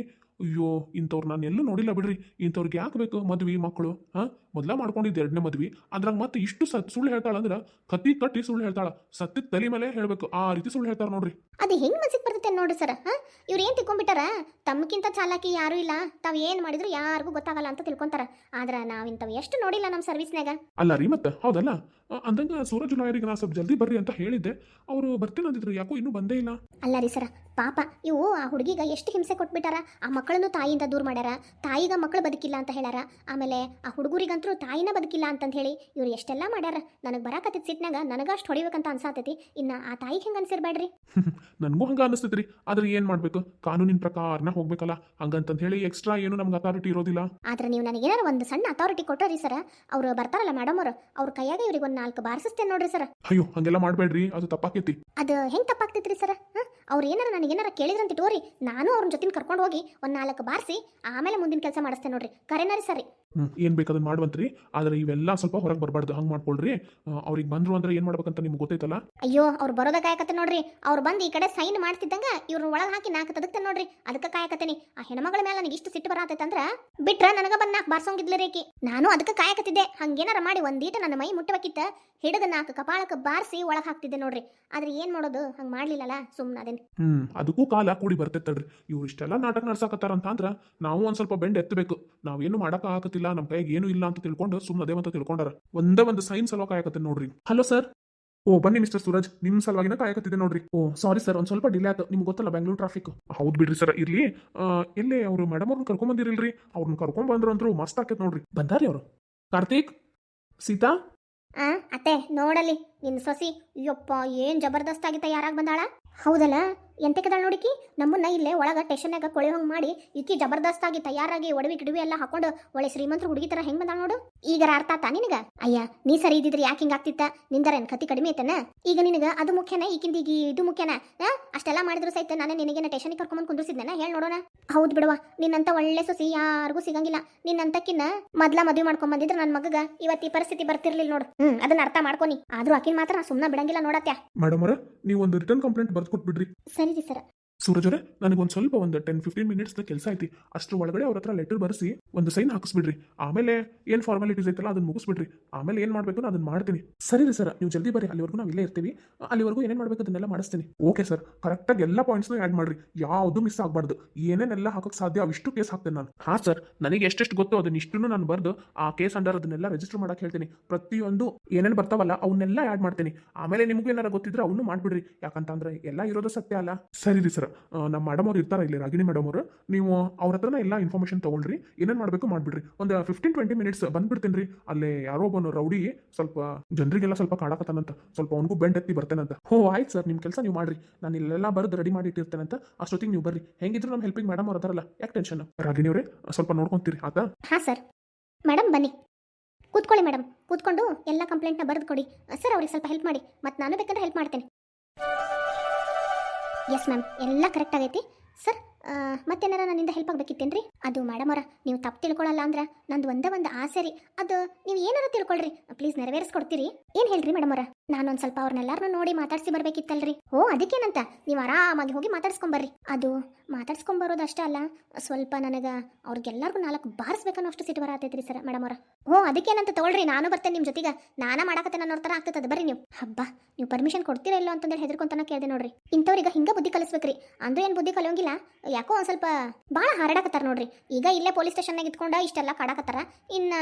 ಅಯ್ಯೋ, ಇಂಥವ್ರು ನಾನು ಎಲ್ಲೂ ನೋಡಿಲ್ಲ ಬಿಡ್ರಿ. ಇಂಥವ್ರಿಗೆ ಯಾಕೆ ಬೇಕು ಮದ್ವಿ ಮಕ್ಕಳು ಹಾ? ಮೊದ್ಲ ಮಾಡ್ಕೊಂಡಿದ್ದು ಎರಡನೇ ಮದ್ವಿ. ಅದ್ರಾಗ ಮತ್ತೆ ಇಷ್ಟು ಸತ್ ಸುಳ್ಳು ಹೇಳ್ತಾಳ ಅಂದ್ರ, ಕತ್ತಿ ಕಟ್ಟಿ ಸುಳ್ಳು ಹೇಳ್ತಾಳ. ಸತ್ತಿದ ತಲೆ ಮೇಲೆ ಹೇಳ್ಬೇಕು. ಆ ರೀತಿ ಸುಳ್ಳು ಹೇಳ್ತಾರ ನೋಡ್ರಿ. ಅದು ಹೆಂಗ್ ಮನ್ಸಿಗೆ ಬರ್ತೈತೆ ನೋಡ್ರಿ ಸರ್ ಇವ್ರು ಏನ್ ತಿಳ್ಕೊಂಡ್ಬಿಟ್ಟಾರ ತಮ್ಗಿಂತ ಚಾಲಾಕಿ ಯಾರು ಇಲ್ಲ. ತಾವ್ ಏನ್ ಮಾಡಿದ್ರು ಯಾರಿಗೂ ಗೊತ್ತಾಗಲ್ಲ ಅಂತ ತಿಳ್ಕೊಂತಾರ. ಆದ್ರ ನಾವ್ ಇಂಥವ್ ಎಷ್ಟು ನೋಡಿಲ್ಲ ನಮ್ಮ ಸರ್ವಿಸ್ನಾಗ ಅಲ್ಲ ರೀ ಮತ್ತೆ ಹೌದಲ್ಲ ಅಂದಂಗ ಸೂರಜ್ ಲಾಯರಿಗೆ ನಾ ಸ್ವಲ್ಪ ಜಲ್ದಿ ಬರ್ರಿ ಅಂತ ಹೇಳಿದ್ದೆ. ಅವರು ಬರ್ತೀನಿ ಅಂದಿದ್ರು ಯಾಕೋ ಇನ್ನೂ ಬಂದೇ ಇಲ್ಲ. ಅಲ್ಲ ರೀ ಸರ ಪಾಪ ಇವು ಆ ಹುಡುಗಿಗ ಎಷ್ಟು ಹಿಂಸೆ ಕೊಟ್ಬಿಟ್ಟಾರ? ಆ ಮಕ್ಕಳನ್ನು ತಾಯಿಯಿಂದ ದೂರ ಮಾಡ್ಯಾರ. ತಾಯಿಗ ಮಕ್ಕಳು ಬದುಕಿಲ್ಲ ಅಂತ ಹೇಳಾರ ಆಮೇಲೆ ಆ ಹುಡುಗರಿಗಂತೂ ತಾಯಿನ ಬದುಕಿಲ್ಲ ಅಂತಂತ ಹೇಳಿ ಇವ್ರು ಎಷ್ಟೆಲ್ಲ ಮಾಡ್ಯಾರ. ನನಗೆ ಬರಾಕತ್ತಿದ್ ಸಿಟ್ನಾಗ ನನಗಷ್ಟು ಹೊಡಿಬೇಕಂತ ಅನ್ಸಾತೈತಿ. ಇನ್ನ ಆ ತಾಯಿಗೆ ಹೆಂಗೆ ಅನ್ಸಿರ್ಬೇಡ್ರಿ <laughs> ನನಗೂ ಹಂಗ ಅನಿಸ್ತೈತ್ರಿ. ಆದ್ರೆ ಏನ್ ಮಾಡ್ಬೇಕು? ಕಾನೂನಿನ ಪ್ರಕಾರನ ಹೋಗ್ಬೇಕಲ್ಲ? ಹಂಗಂತಂದ್ ಹೇಳಿ ಎಕ್ಸ್ಟ್ರಾ ಏನು ನಮ್ಗೆ ಅಥಾರಿಟಿ ಇರೋದಿಲ್ಲ. ಆದ್ರೆ ನೀವು ನನಗೆ ಏನಾರ ಒಂದು ಸಣ್ಣ ಅಥಾರಿಟಿ ಕೊಟ್ಟರಿ ಸರ್ ಅವ್ರು ಬರ್ತಾರಲ್ಲ ಮೇಡಮ್ ಅವರು. ಅವ್ರ ಕೈಯಾಗ ಇವ್ರಿಗೆ ಒಂದು ನಾಲ್ಕು ಬಾರಿಸ್ತೇನೆ ನೋಡ್ರಿ ಸರ್ ಅಯ್ಯೋ ಹಂಗೆಲ್ಲ ಮಾಡ್ಬೇಡ್ರಿ. ಅದು ತಪ್ಪಾಕೈತಿ. ಅದು ಹೆಂಗೆ ತಪ್ಪಾಗ್ತೈತ್ರಿ ಸರ್ ಅವ್ರು ಏನಾರ ನನಗೇನಾರ ಕೇಳಿದ್ರಂತ ಟೋರಿ ನಾನು ಅವ್ರ ಜೊತೆ ಕರ್ಕೊಂಡು ಹೋಗಿ ಒಂದು ನಾಲ್ಕು ಬಾರಿಸಿ ಆಮೇಲೆ ಮುಂದಿನ ಕೆಲಸ ಮಾಡಿಸ್ತೇನೆ ನೋಡ್ರಿ. ಕರೆನರಿ ಸರಿ ಹ್ಮ್. ಏನ್ ಬೇಕು ಅದನ್ನ ಮಾಡುವಂತ್ರಿ. ಆದ್ರೆ ಇವೆಲ್ಲ ಸ್ವಲ್ಪ ಹೊರಗೆ ಬರಬಾರ್ದು. ಹಂಗ್ ಮಾಡ್ಕೊಳ್ರಿ. ಅವ್ರಿಗೆ ಬಂದ್ರು ಅಂದ್ರೆ ಏನ್ ಮಾಡ್ಬೇಕಂತ ನಿಮ್ಗೆ ಗೊತ್ತೈತಲ್ಲ? ಅಯ್ಯೋ ಅವ್ರು ಬರೋದ ಕಾಯಕತ್ತೆ ನೋಡ್ರಿ. ಅವ್ರು ಬಂದು ಈ ಕಡೆ ಸೈನ್ ಮಾಡ್ತಿದ್ದಂಗ ಇವ್ರ ಒಳಗೆ ಹಾಕಿ ನಾಲ್ಕು ತದಕ್ಕೆ ನೋಡ್ರಿ. ಅದಕ್ಕೆ ಕಾಯಕತ್ತೀನಿ. ಆ ಹೆಣ್ಮಗಳ ಮೇಲೆ ನನಗೆ ಇಷ್ಟು ಸಿಟ್ಟು ಬರತೈತಂದ್ರ ಬಿಟ್ರ ನನಗ ಬಂದ್ ನಾಲ್ಕು ಬಾರ್ಸೋಂಗಿದ್ಲ ರೇಕಿ ನಾನು ಅದಕ್ಕೆ ಕಾಯಕತ್ತಿದ್ದೆ. ಹಂಗೇನಾರ ಮಾಡಿ ಒಂದೀಟ ನನ್ನ ಮೈ ಮುಟ್ಟಬೇಕಿತ್ತ. ಹಿಡಿದ ನಾಲ್ಕು ಕಪಾಳಕ್ಕೆ ಬಾರಿಸಿ ಒಳಗೆ ಹಾಕ್ತಿದ್ದೆ ನೋಡ್ರಿ. ಆದ್ರೆ ಏನ್ ಮಾಡೋದು? ಹಂಗೆ ಮಾಡ್ಲಿಲ್ಲಲ್ಲ ಸುಮ್ಮನೆ ಅದೇನು. ಹ್ಮ್ ಅದಕ್ಕೂ ಕಾಲ ಕೂಡಿ ಬರ್ತೈತಲ್ರಿ ಇವ್ರು ಇಷ್ಟೆಲ್ಲ ನಾಟಕ ನಡ್ಸಾಕತ್ತಾರ ಅಂತ ಅಂದ್ರ ನಾವು ಒಂದ್ ಸ್ವಲ್ಪ ಬೆಂಡ್ ಎತ್ತಬೇಕು ನಾವೇನು ಮಾಡಕ್ ಆಗತ್ತಿಲ್ಲ ನಮ್ಮ ಕೈಗೆ ಏನು ಇಲ್ಲ ಅಂತ ತಿಳ್ಕೊಂಡು ಸುಮ್ಮನೆ ಅದೇ ಅಂತ ತಿಳ್ಕೊಂಡಾರ. ಒಂದೇ ಒಂದು ಸೈನ್ ಸಲುವ ಕಾಯಕತ್ತೆ ನೋಡ್ರಿ. ಹಲೋ ಸರ್ ಓ, ಬನ್ನಿ ಮಿಸ್ಟರ್ ಸೂರಜ್. ನಿಮ್ ಸಲುವಾಗಿನ ಕಾಯಕತ್ತಿದೆ ನೋಡ್ರಿ. ಓ ಸಾರಿ ಸರ್ ಒಂದ್ ಸ್ವಲ್ಪ ಡಿಲೇ ಆಯ್ತು. ನಿಮ್ಗೆ ಗೊತ್ತಲ್ಲ ಬೆಂಗಳೂರು ಟ್ರಾಫಿಕ್ ಹೌದ್ ಬಿಡ್ರಿ ಸರ್ ಇರ್ಲಿ. ಎಲ್ಲಿ ಅವ್ರು ಮೇಡಮ್ ಅವ್ರನ್ನ ಕರ್ಕೊಂಡ್ ಬಂದಿರಲ್ರಿ? ಅವ್ರನ್ನ ಕರ್ಕೊಂಡ್ ಬಂದ್ರು ಅಂದ್ರು ಮಸ್ತ್ ಆಕೈತ್ ನೋಡ್ರಿ. ಬಂದಾರಿ ಅವರು? ಕಾರ್ತಿಕ್? ಸೀತಾ? ಅತ್ತೆ, ನೋಡಲಿ. ನಿನ್ನ ಸೊಸಿ, ಯಪ್ಪ, ಏನ್ ಜಬರ್ದಸ್ತ್ ಆಗಿತ್ತ ಬಂದಾಳ? ಹೌದಲ್ಲ? ಎಂತಕ್ಕದಾಳ ನೋಡಿಕಿ? ನಮ್ಮನ್ನ ಇಲ್ಲೇ ಒಳಗ ಟೇಷನ್ಯಾಗ ಕೊಳೆ ಹಂಗ್ ಮಾಡಿ ಇಕ್ಕಿ ಜಬರ್ದಸ್ತ್ ಆಗಿ ತಯಾರಾಗಿ ಒಡವಿ ಗಿಡವಿ ಎಲ್ಲ ಹಾಕೊಂಡು ಒಳ್ಳೆ ಶ್ರೀಮಂತರು ಹುಡುಗಿ ತರ ಹೆಂಗ್ ಬಂದಾಳ ನೋಡು? ಈಗ ಅರ್ಥ ಆತ ನಿನಗ? ಅಯ್ಯ, ನೀ ಸರಿ ಇದ್ದಿದ್ರೆ ಯಾಕೆ ಹಿಂಗ ಆಗ್ತಿತ್ತ? ನಿಂದರ ಏನ್ ಕತಿ ಕಡಿಮೆ ಐತನ? ಈಗ ನಿನಗ ಅದು ಮುಖ್ಯನ ಈಗಿಂದ ಈಗ ಇದು ಮುಖ್ಯನ? ಅಷ್ಟೆಲ್ಲ ಮಾಡಿದ್ರು ಸಹಿತ ನಾನು ನಿನಗೇನ ಟೇಷನ್ಗೆ ಕರ್ಕೊಂಡ್ ಕುಂದ್ರಿಸಿದ್ನ ಹೇಳಿ ನೋಡೋಣ. ಹೌದ್ ಬಿಡವಾ ನಿನ್ನಂತ ಒಳ್ಳೆ ಸೊಸಿ ಯಾರಿಗೂ ಸಿಗಂಗಿಲ್ಲ. ನಿನ್ನಂತಕ್ಕಿನ್ನ ಮೊದ್ಲ ಮದ್ವೆ ಮಾಡ್ಕೊಂಡ್ ಬಂದಿದ್ರು ನನ್ನ ಮಗಗ ಇವತ್ತು ಈ ಪರಿಸ್ಥಿತಿ ಬರ್ತಿರ್ಲಿಲ್ಲ ನೋಡು. ಹ್ಮ್, ಅದನ್ನ ಅರ್ಥ ಮಾಡ್ಕೊನಿ ಆದ್ರೂ ಆಕಿನ ಮಾತ್ರ ನಾ ಸುಮ್ಮನೆ ಬಿಡಂಗಿಲ್ಲ ನೋಡತ್ಯ? ಮೇಡಮ್ ಅವರ ನೀವು ಒಂದು ರಿಟರ್ನ್ ಕಂಪ್ಲೇಂಟ್ ಬರ್ದು ಕೊಟ್ಬಿಡ್ರಿ. ಸರಿ ರೀ ಸರ್. ಸೂರಜ್ ನನಗೆ ಸ್ವಲ್ಪ ಒಂದು ಟೆನ್ ಫಿಫ್ಟೀನ್ ಮಿನಿಟ್ಸ್ ಕೆಲಸ ಐತಿ. ಅಷ್ಟ್ರ ಒಳಗಡೆ ಅವ್ರ ಹತ್ರ ಲೆಟರ್ ಬರೆಸಿ ಒಂದು ಸೈನ್ ಹಾಕಿಸ್ಬಿಡ್ರಿ. ಆಮೇಲೆ ಏನು ಫಾರ್ಮಾಲಿಟೀಸ್ ಐತಲ್ಲ ಅದನ್ನ ಮುಗಿಸ್ಬಿಡ್ರಿ. ಆಮೇಲೆ ಏನು ಮಾಡಬೇಕು ನಾನು ಅದನ್ನ ಮಾಡ್ತೀನಿ. ಸರಿ ರೀ ಸರ್, ನೀವು ಜಲ್ದಿ ಬರ್ರಿ. ಅಲ್ಲಿವರೆಗೂ ನಾವು ಇಲ್ಲೇ ಇರ್ತೀವಿ. ಅಲ್ಲಿವರೆಗೂ ಏನೇನು ಮಾಡಬೇಕು ಅದನ್ನೆಲ್ಲ ಮಾಡಿಸ್ತೀನಿ. ಓಕೆ ಸರ್ ಕರೆಕ್ಟಾಗಿ ಎಲ್ಲ ಪಾಯಿಂಟ್ಸ್ನು ಆ್ಯಡ್ ಮಾಡ್ರಿ. ಯಾವುದು ಮಿಸ್ ಆಗಬಾರ್ದು. ಏನೇನೆಲ್ಲ ಹಾಕೋಕ್ಕೆ ಸಾಧ್ಯ ಅವಿಷ್ಟು ಕೇಸ್ ಹಾಕ್ತೇನೆ ನಾನು. ಹಾಂ ಸರ್ ನನಗೆ ಎಷ್ಟೆಷ್ಟು ಗೊತ್ತೋ ಅದನ್ನ ಇಷ್ಟನ್ನು ನಾನು ಬರೆದು ಆ ಕೇಸ್ ಅಂಡರ್ ಅದನ್ನೆಲ್ಲ ರಿಜಿಸ್ಟರ್ ಮಾಡಕ್ಕೆ ಹೇಳ್ತೀನಿ. ಪ್ರತಿಯೊಂದು ಏನೇನು ಬರ್ತಾವಲ್ಲ ಅವನ್ನೆಲ್ಲ ಆ್ಯಡ್ ಮಾಡ್ತೀನಿ. ಆಮೇಲೆ ನಿಮಗೂ ಏನಾರ ಗೊತ್ತಿದ್ರೆ ಅವನು ಮಾಡ್ಬಿಡ್ರಿ. ಯಾಕಂತಂದ್ರೆ ಎಲ್ಲ ಇರೋದು ಸತ್ಯ ಅಲ್ಲ. ಸರಿ ರೀ ಸರ್ ನಮ್ಮ ಮೇಡಮ್ ಅವ್ರು ಇರ್ತಾರೆ ಇಲ್ಲಿ, ರಾಗಿಣಿ ಮೇಡಮ್ ಅವರು. ನೀವು ಅವ್ರ ಹತ್ರನ ಎಲ್ಲ ಇನ್ಫಾರ್ಮೇಷನ್ ತೊಗೊಳ್ರಿ, ಏನೇನು ಮಾಡಬೇಕು ಮಾಡಿಬಿಡ್ರಿ. ಒಂದು ಫಿಫ್ಟೀನ್ ಟ್ವೆಂಟಿ ಮಿನಿಟ್ಸ್ ಬಂದ್ಬಿಡ್ತೀನಿ ರೀ ಅಲ್ಲೇ ಯಾರೋ ಒಬ್ಬನು ರೌಡಿ, ಸ್ವಲ್ಪ ಜನರಿಗೆಲ್ಲ ಸ್ವಲ್ಪ ಕಾಡಕತ್ತಾನಂತ, ಸ್ವಲ್ಪ ಅವ್ನಿಗೂ ಬೆಂಡ್ ಎತ್ತಿ ಬರ್ತೇನಂತ. ಹೋ, ಆಯ್ತು ಸರ್ ನಿಮ್ಮ ಕೆಲಸ ನೀವು ಮಾಡ್ರಿ. ನಾನು ಇಲ್ಲೆಲ್ಲ ಬರೆದು ರೆಡಿ ಮಾಡಿ ಇಟ್ಟಿರ್ತೇನಂತ, ಅಷ್ಟೊತ್ತಿಗೆ ನೀವು ಬರ್ರಿ. ಹೆಂಗಿದ್ರು ನಮ್ಮ ಹೆಲ್ಪಿಂಗ್ ಮೇಡಮ್ ಅವ್ರ ಅದರಲ್ಲ ಯಾಕೆ ಟೆನ್ಷನ್ ರಾಗಿಣಿ ಅವರೇ, ಸ್ವಲ್ಪ ನೋಡ್ಕೊಂತೀರಿ, ಆತಾ? ಹಾ, ಸರ್. ಮೇಡಮ್ ಬನ್ನಿ. ಕೂತ್ಕೊಳ್ಳಿ ಮೇಡಮ್ ಕೂತ್ಕೊಂಡು ಎಲ್ಲ ಕಂಪ್ಲೇಂಟ್ನ ಬರೆದು ಕೊಡಿ. ಸರ್, ಅವ್ರಿಗೆ ಸ್ವಲ್ಪ ಹೆಲ್ಪ್ ಮಾಡಿ. ಮತ್ತು ನಾನು ಬೇಕಾದ್ರೆ ಹೆಲ್ಪ್ ಮಾಡ್ತೇನೆ. ಎಸ್ ಮ್ಯಾಮ್ ಎಲ್ಲ ಕರೆಕ್ಟ್ ಆಗೈತಿ. ಸರ್ ಮತ್ತೇನಾರ ನನ್ನಿಂದ ಹೆಲ್ಪ್ ಆಗ್ಬೇಕಿತ್ತೇನ್ರಿ? ಅದು ಮೇಡಮ್ ಅವರ, ನೀವು ತಪ್ಪು ತಿಳ್ಕೊಳ್ಳಲ್ಲ ಅಂದ್ರೆ ನಂದು ಒಂದೇ ಒಂದು ಆಸೆ ರೀ. ಅದು ನೀವು ಏನಾರ ತಿಳ್ಕೊಳ್ರಿ. ಪ್ಲೀಸ್ ನೆರವೇರಿಸ್ಕೊಡ್ತೀರಿ. ಏನು ಹೇಳ್ರಿ ಮೇಡಮ್ ಅವರ? ನಾನೊಂದ್ ಸ್ವಲ್ಪ ಅವ್ರನ್ನೆಲ್ಲರನ್ನೂ ನೋಡಿ ಮಾತಾಡ್ಸಿ ಬರ್ಬೇಕಿತ್ತಲ್ರಿ. ಓ ಅದಕ್ಕೇನಂತ? ನೀವು ಆರಾಮಾಗಿ ಹೋಗಿ ಮಾತಾಡ್ಸ್ಕೊಂಬರ್ರಿ ಅದು ಮಾತಾಡ್ಸ್ಕೊಂಬರೋದು ಅಷ್ಟೇ ಅಲ್ಲ, ಸ್ವಲ್ಪ ನನಗೆ ಅವ್ರಿಗೆಲ್ಲರಿಗೂ ನಾಲ್ಕು ಬಾರಿಸ್ಬೇಕನ್ನೋ ಅಷ್ಟು ಸಿಟ್ಟು ಬರತೈತ್ರಿ ಸರ್ ಮೇಡಮ್ ಅವರ. ಓ ಅದಕ್ಕೇನಂತ ತಗೊಳ್ರಿ, ನಾನು ಬರ್ತೇನೆ ನಿಮ್ಮ ಜೊತೆಗೆ. ನಾನ ಮಾಡಕತ್ತೆ ನನ್ನ ಥರ ಆಗ್ತದೆ ಬರ್ರಿ ನೀವು. ಹಬ್ಬ, ನೀವು ಪರ್ಮಿಷನ್ ಕೊಡ್ತೀರಾ ಇಲ್ಲೋ ಅಂತಂದೇಳಿ ಹೆದರ್ಕೊಂತನ ಕೇಳಿದೆ ನೋಡ್ರಿ. ಇಂಥವ್ರಿಗೆ ಹಿಂಗೆ ಬುದ್ಧಿ ಕಲಿಸ್ಬೇಕ್ರಿ. ಅಂದ್ರೆ ಏನು ಬುದ್ಧಿ ಕಲಿಯೋಂಗಿಲ್ಲ, ಯಾಕೋ ಒಂದು ಸ್ವಲ್ಪ ಭಾಳ ಹಾರಾಡಕತ್ತಾರ ನೋಡ್ರಿ. ಈಗ ಇಲ್ಲೇ ಪೊಲೀಸ್ ಸ್ಟೇಷನ್ನಾಗ ಇಟ್ಕೊಂಡ ಇಷ್ಟೆಲ್ಲ ಕಾಡಕತ್ತಾರ. ಇನ್ನು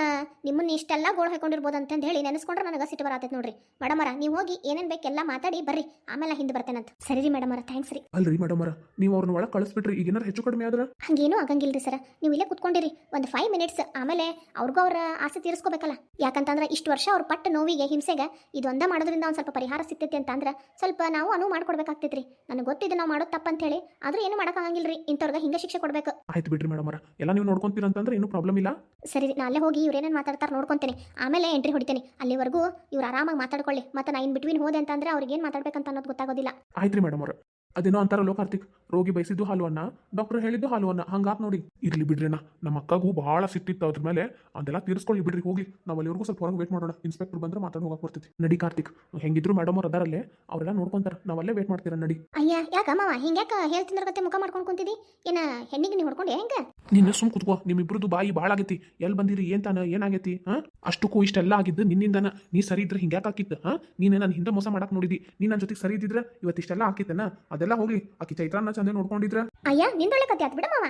ನಿಮ್ಮನ್ನ ಇಷ್ಟೆಲ್ಲ ಗೋಳು ಹಾಕೊಂಡಿರ್ಬೋದು ಅಂತಂದು ಹೇಳಿ ನೆನೆಸ್ಕೊಂಡ್ರೆ ನನಗೆ ಸಿಟ್ಟು ಬರತ್ತೆ ಅನ್ಕೊಳತೈತೆ ನೋಡ್ರಿ. ಮೇಡಮರ ನೀವು ಹೋಗಿ ಏನೇನ್ ಬೇಕೆಲ್ಲ ಮಾತಾಡಿ ಬರ್ರಿ. ಆಮೇಲೆ ಹಿಂದೆ ಬರ್ತೇನಂತ ಸರಿ ರೀ ಮೇಡಮರ ಥ್ಯಾಂಕ್ಸ್ ರೀ. ಅಲ್ರಿ ಮೇಡಮರ ನೀವು ಅವ್ರನ್ನ ಒಳಗೆ ಕಳಿಸ್ಬಿಟ್ರಿ ಈಗ ಏನಾರು ಹೆಚ್ಚು ಕಡಿಮೆ ಆದ್ರೆ? ಹಂಗೇನೂ ಆಗಂಗಿಲ್ರಿ ಸರ್. ನೀವು ಇಲ್ಲೇ ಕುತ್ಕೊಂಡಿರಿ. ಒಂದು ಫೈವ್ ಮಿನಿಟ್ಸ್ ಆಮೇಲೆ ಅವ್ರಿಗೂ ಅವ್ರ ಆಸೆ ತೀರಿಸ್ಕೋಬೇಕಲ್ಲ. ಯಾಕಂತಂದ್ರೆ ಇಷ್ಟು ವರ್ಷ ಅವ್ರ ಪಟ್ಟ ನೋವಿಗೆ ಹಿಂಸೆಗೆ ಇದೊಂದ ಮಾಡೋದ್ರಿಂದ ಒಂದು ಸ್ವಲ್ಪ ಪರಿಹಾರ ಸಿಗ್ತೈತಿ ಅಂತ ಅಂದ್ರೆ ಸ್ವಲ್ಪ ನಾವು ಅನುವು ಮಾಡ್ಕೊಡ್ಬೇಕಾಗ್ತೈತ್ರಿ. ನನಗೆ ಗೊತ್ತಿದೆ ನಾವು ಮಾಡೋದು ತಪ್ಪಂತ ಹೇಳಿ ಆದ್ರೂ ಏನು ಮಾಡೋಕ್ಕಾಗಂಗಿಲ್ರಿ ಇಂಥವ್ರಿಗೆ ಹಿಂಗೆ ಶಿಕ್ಷೆ ಕೊಡ್ಬೇಕು. ಆಯ್ತು ಬಿಡ್ರಿ ಮೇಡಮರ ಎಲ್ಲ ನೀವು ನೋಡ್ಕೊಂತೀರಂತಂದ್ರೆ ಏನು ಪ್ರಾಬ್ಲಮ್ ಇಲ್ಲ. ಸರಿ ನಾನು ನಾ ಅಲ್ಲೇ ಹೋಗಿ ಇವ್ರು ಏನೇನು ಮಾತಾಡ್ತಾರೆ ನೋಡ್ಕೊಂತೀನಿ. ಆಮೇಲೆ ಎಂಟ್ರಿ ಹೊಡಿತೀನಿ. ಅಲ್ಲಿವರೆಗೂ ಇವ್ರು ಆರಾಮಾಗಿ ಮಾತಾಡ್ಕೊಳ್ಳಿ. ಮತ್ತೆ ನಾ ಇನ್ ಬಿಟ್ವೀನ್ ಹೋದೆ ಅಂತಂದ್ರೆ ಅವ್ರಿಗೆ ಏನು ಮಾತಾಡ್ಬೇಕಂತ ಅನ್ನೋದು ಗೊತ್ತಾಗೋದಿಲ್ಲ. ಆಯ್ತು ಮೇಡಮ್ ಅವ್ರ. ಅದೇನೋ ಅಂತಾರಲ್ಲೋ ಕಾರ್ತಿಕ್ ರೋಗಿ ಬಯಸಿದ್ದು ಹಾಲು ಅನ್ನ ಡಾಕ್ಟರ್ ಹೇಳಿದ್ದು ಹಾಲು ಅನ್ನ ಹಂಗಾಕ್ ನೋಡಿ. ಇರ್ಲಿ ಬಿಡ್ರಿನ ನಮ್ಮ ಅಕ್ಕಗೂ ಬಹಳ ಸಿಟ್ಟಿತ್ತು ಅದ್ರ ಮೇಲೆ. ಅದೆಲ್ಲ ತೀರಿಸ್ಕೊಳ್ಳಿ ಬಿಡ್ರಿ ಹೋಗಿ ನಾವು ಅಲ್ಲಿವರೆಗೂ ಸ್ವಲ್ಪ ಹೊರಗೆ ವೇಟ್ ಮಾಡೋಣ. ಇನ್ಸ್ಪೆಕ್ಟರ್ ಬಂದ್ರೆ ಮಾತಾಡಿ ಹೋಗಕ್ಕೆ ಬರ್ತೈತಿ ನಡಿ ಕಾರ್ತಿಕ್ ಹೆಂಗಿದ್ರು ಮೇಡಮ್ ಅವ್ರು ಅದಾರಲ್ಲೇ ಅವರೆಲ್ಲ ನೋಡ್ಕೊಂತಾರೆ. ನಾವಲ್ಲೇ ವೇಟ್ ಮಾಡ್ತೀರ ನಡಿ. ಅಯ್ಯ ಯಾಕ ಮಾವ? ಹಿಂಗ್ಯಾಕ ಹೇಳ್ತಿದ್ರ ಮುಖ ಮಾಡ್ಕೊಂಡು ಕುಂತಿದಿ? ಏನ ಹೆಣ್ಣಿಗೆ ನೀವು ಹೊಡ್ಕೊಂಡೆ ಹೆಂಗ? ನಿನ್ನ ಸುಮ್ ಕುತ್ಕೋ ನಿಮ್ಮಿಬ್ರದ್ದು ಬಾಯಿ ಭಾಳ ಆಗೈತಿ. ಎಲ್ಲಿ ಬಂದಿರಿ ಏನ್ ತಾನ ಏನಾಗೈತಿ ಹಾ? ಅಷ್ಟಕ್ಕೂ ಇಷ್ಟೆಲ್ಲ ಆಗಿದ್ದು ನಿನ್ನಿಂದನ. ನೀ ಸರಿ ಇದ್ರೆ ಹಿಂಗ್ಯಾಕೆ ಹಾಕಿತ್ತು ಹಾ? ನೀನೇ ನನ್ನ ಹಿಂದೆ ಮೋಸ ಮಾಡಕ್ ನೋಡಿದಿ. ನೀ ನನ್ನ ಜೊತೆಗೆ ಸರಿ ಇದ್ದಿದ್ರೆ ಇವತ್ತಿಷ್ಟೆಲ್ಲ ಹಾಕಿತ್ತೇನ ಅದೆಲ್ಲ ಹೋಗ್ಲಿ ಆಕಿ ಚೈತ್ರನ್ನ ಚಂದ ನೋಡ್ಕೊಂಡಿದ್ರ? ಅಯ್ಯ, ನಿಂದೊಳ್ಳೆ ಕತೆ ಆತ್ ಬಿಡ ಮಾವ.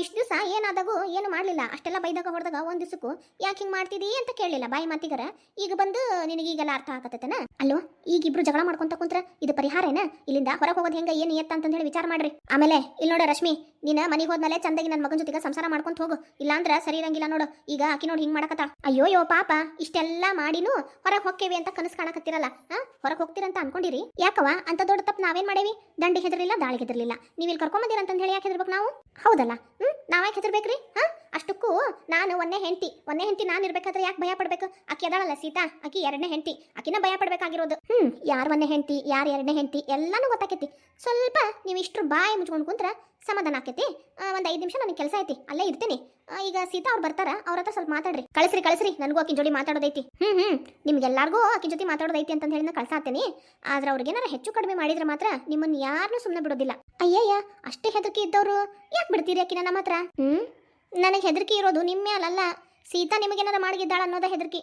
ಇಷ್ಟು ದಿವಸ ಏನಾದಾಗೂ ಏನು ಮಾಡಲಿಲ್ಲ. ಅಷ್ಟೆಲ್ಲ ಬೈದಾಗ ಹೊಡೆದಾಗ ಒಂದ್ ದಿವಸಕ್ಕೂ ಯಾಕೆ ಹಿಂಗೆ ಮಾಡ್ತಿದಿ ಅಂತ ಕೇಳಲಿಲ್ಲ ಬಾಯಿ ಮಾತಿಗರ. ಈಗ ಬಂದು ನಿನಗೆ ಈಗೆಲ್ಲ ಅರ್ಥ ಆಗತ್ತೇನ ಅಲ್ಲೋ ಈಗ ಇಬ್ರು ಜಗಳ ಮಾಡ್ಕೊಂತ ಕುಂತ್ರ ಇದು ಪರಿಹಾರ ಏನ ಇಲ್ಲಿಂದ ಹೊರಗೆ ಹೋಗೋದು ಹೆಂಗ, ಏನು ಎತ್ತ ಅಂತ ಹೇಳಿ ವಿಚಾರ ಮಾಡ್ರಿ. ಆಮೇಲೆ ಇಲ್ಲಿ ನೋಡ ರಶ್ಮಿ, ನೀನ ಮನೆಗೆ ಹೋದ್ಮೇಲೆ ಚಂದಾಗಿ ನನ್ನ ಮಗನ ಜೊತೆಗೆ ಸಂಸಾರ ಮಾಡ್ಕೊಂತ ಹೋಗು. ಇಲ್ಲಾಂದ್ರ ಸರಿ ಇರಂಗಿಲ್ಲ ನೋಡು. ಈಗ ಆಕಿ ನೋಡಿ ಹಿಂಗ್ ಮಾಡಕತ್ತಾಳ. ಅಯ್ಯೋ ಯೋ ಪಾಪ, ಇಷ್ಟೆಲ್ಲ ಮಾಡಿನೂ ಹೊರಗೆ ಹೋಗ್ತೇವೆ ಅಂತ ಕನಸು ಕಾಣಕತ್ತಿರಲ್ಲ. ಹಾ ಹೊರಗೆ ಹೋಗ್ತೀರಂತ ಅನ್ಕೊಂಡಿರಿ? ಯಾಕವ ಅಂತ ದೊಡ್ಡ ತಪ್ಪು ನಾವೇನ್ ಮಾಡೇವಿ? ದಂಡಿಗೆ ಹೆದರಲಿಲ್ಲ, ದಾಳಿಗೆ ಹೆದರಲಿಲ್ಲ. ನೀವು ಇಲ್ಲಿ ಕರ್ಕೊಂಬಂದಿರ ಅಂತ ಹೇಳಿ ಯಾಕೆ ಹೆದರ್ಬೇಕು ನಾವು? ಹೌದಲ್ಲ. ಹ್ಮ್? ನಾವ್ಯಾಕೆ ಹೆದರ್ಬೇಕ್ರಿ? ಹಾಂ? ಅಷ್ಟಕ್ಕೂ ನಾನು ಒಂದೇ ಹೆಂಡತಿ. ಒಂದೇ ಹೆಂಡತಿ ನಾನು ಇರ್ಬೇಕಾದ್ರೆ ಯಾಕೆ ಭಯ ಪಡ್ಬೇಕು? ಅಕ್ಕಿ ಅದಾಳಲ್ಲ ಸೀತಾ? ಅಕ್ಕಿ ಎರಡನೇ ಹೆಂಡತಿ. ಅಕ್ಕಿನ ಭಯ ಪಡ್ಬೇಕಾಗಿರೋದು. ಹ್ಮ್, ಯಾರು ಒಂದೇ ಹೆಂಡತಿ, ಯಾರು ಎರಡನೇ ಹೆಂಡತಿ, ಎಲ್ಲಾನು ಗೊತ್ತಾಕೈತಿ. ಸ್ವಲ್ಪ ನೀವು ಇಷ್ಟು ಬಾಯಿ ಮುಚ್ಕೊಂಡು ಕುಂತ್ರ ಸಮಾಧಾನ ಆಕೈತಿ? ಒಂದು ಐದು ನಿಮಿಷ ನನಗೆ ಕೆಲಸ ಐತಿ, ಅಲ್ಲೇ ಇರ್ತೀನಿ. ಈಗ ಸೀತಾ ಅವ್ರು ಬರ್ತಾರ, ಅವ್ರ ಹತ್ರ ಸ್ವಲ್ಪ ಮಾತಾಡ್ರಿ. ಕಳಿಸ್ರಿ ಕಳಿಸ್ರಿ, ನನಗೂ ಆಕಿನ ಜೋಡಿ ಮಾತಾಡೋದೈತಿ. ಹ್ಮ್ ಹ್ಮ್, ನಿಮ್ಗೆಲ್ಲಾರ್ಗೂ ಆಕಿನ ಜೊತೆ ಮಾತಾಡೋದೈತಿ ಅಂತ ಹೇಳಿ ಕಳ್ಸಾತೇನೆ. ಆದ್ರೆ ಅವ್ರಿಗೇನಾರ ಹೆಚ್ಚು ಕಡಿಮೆ ಮಾಡಿದ್ರೆ ಮಾತ್ರ ನಿಮ್ಮನ್ನ ಯಾರನ್ನೂ ಸುಮ್ಮನೆ ಬಿಡೋದಿಲ್ಲ. ಅಯ್ಯಯ್ಯ, ಅಷ್ಟೇ ಹೆದರಿಕೆ ಇದ್ದವರು ಯಾಕೆ ಬಿಡ್ತೀರಿ ಆಕಿನ ನಮ್ಮ ಹತ್ರ? ಹ್ಮ್? ನನಗೆ ಹೆದರಿಕೆ ಇರೋದು ನಿಮ್ಮ ಮ್ಯಾಲಲ್ಲ. ಸೀತಾ ನಿಮಗೇನಾರ ಮಾಡಿದ್ದಾಳ ಅನ್ನೋದ ಹೆದರಿಕೆ.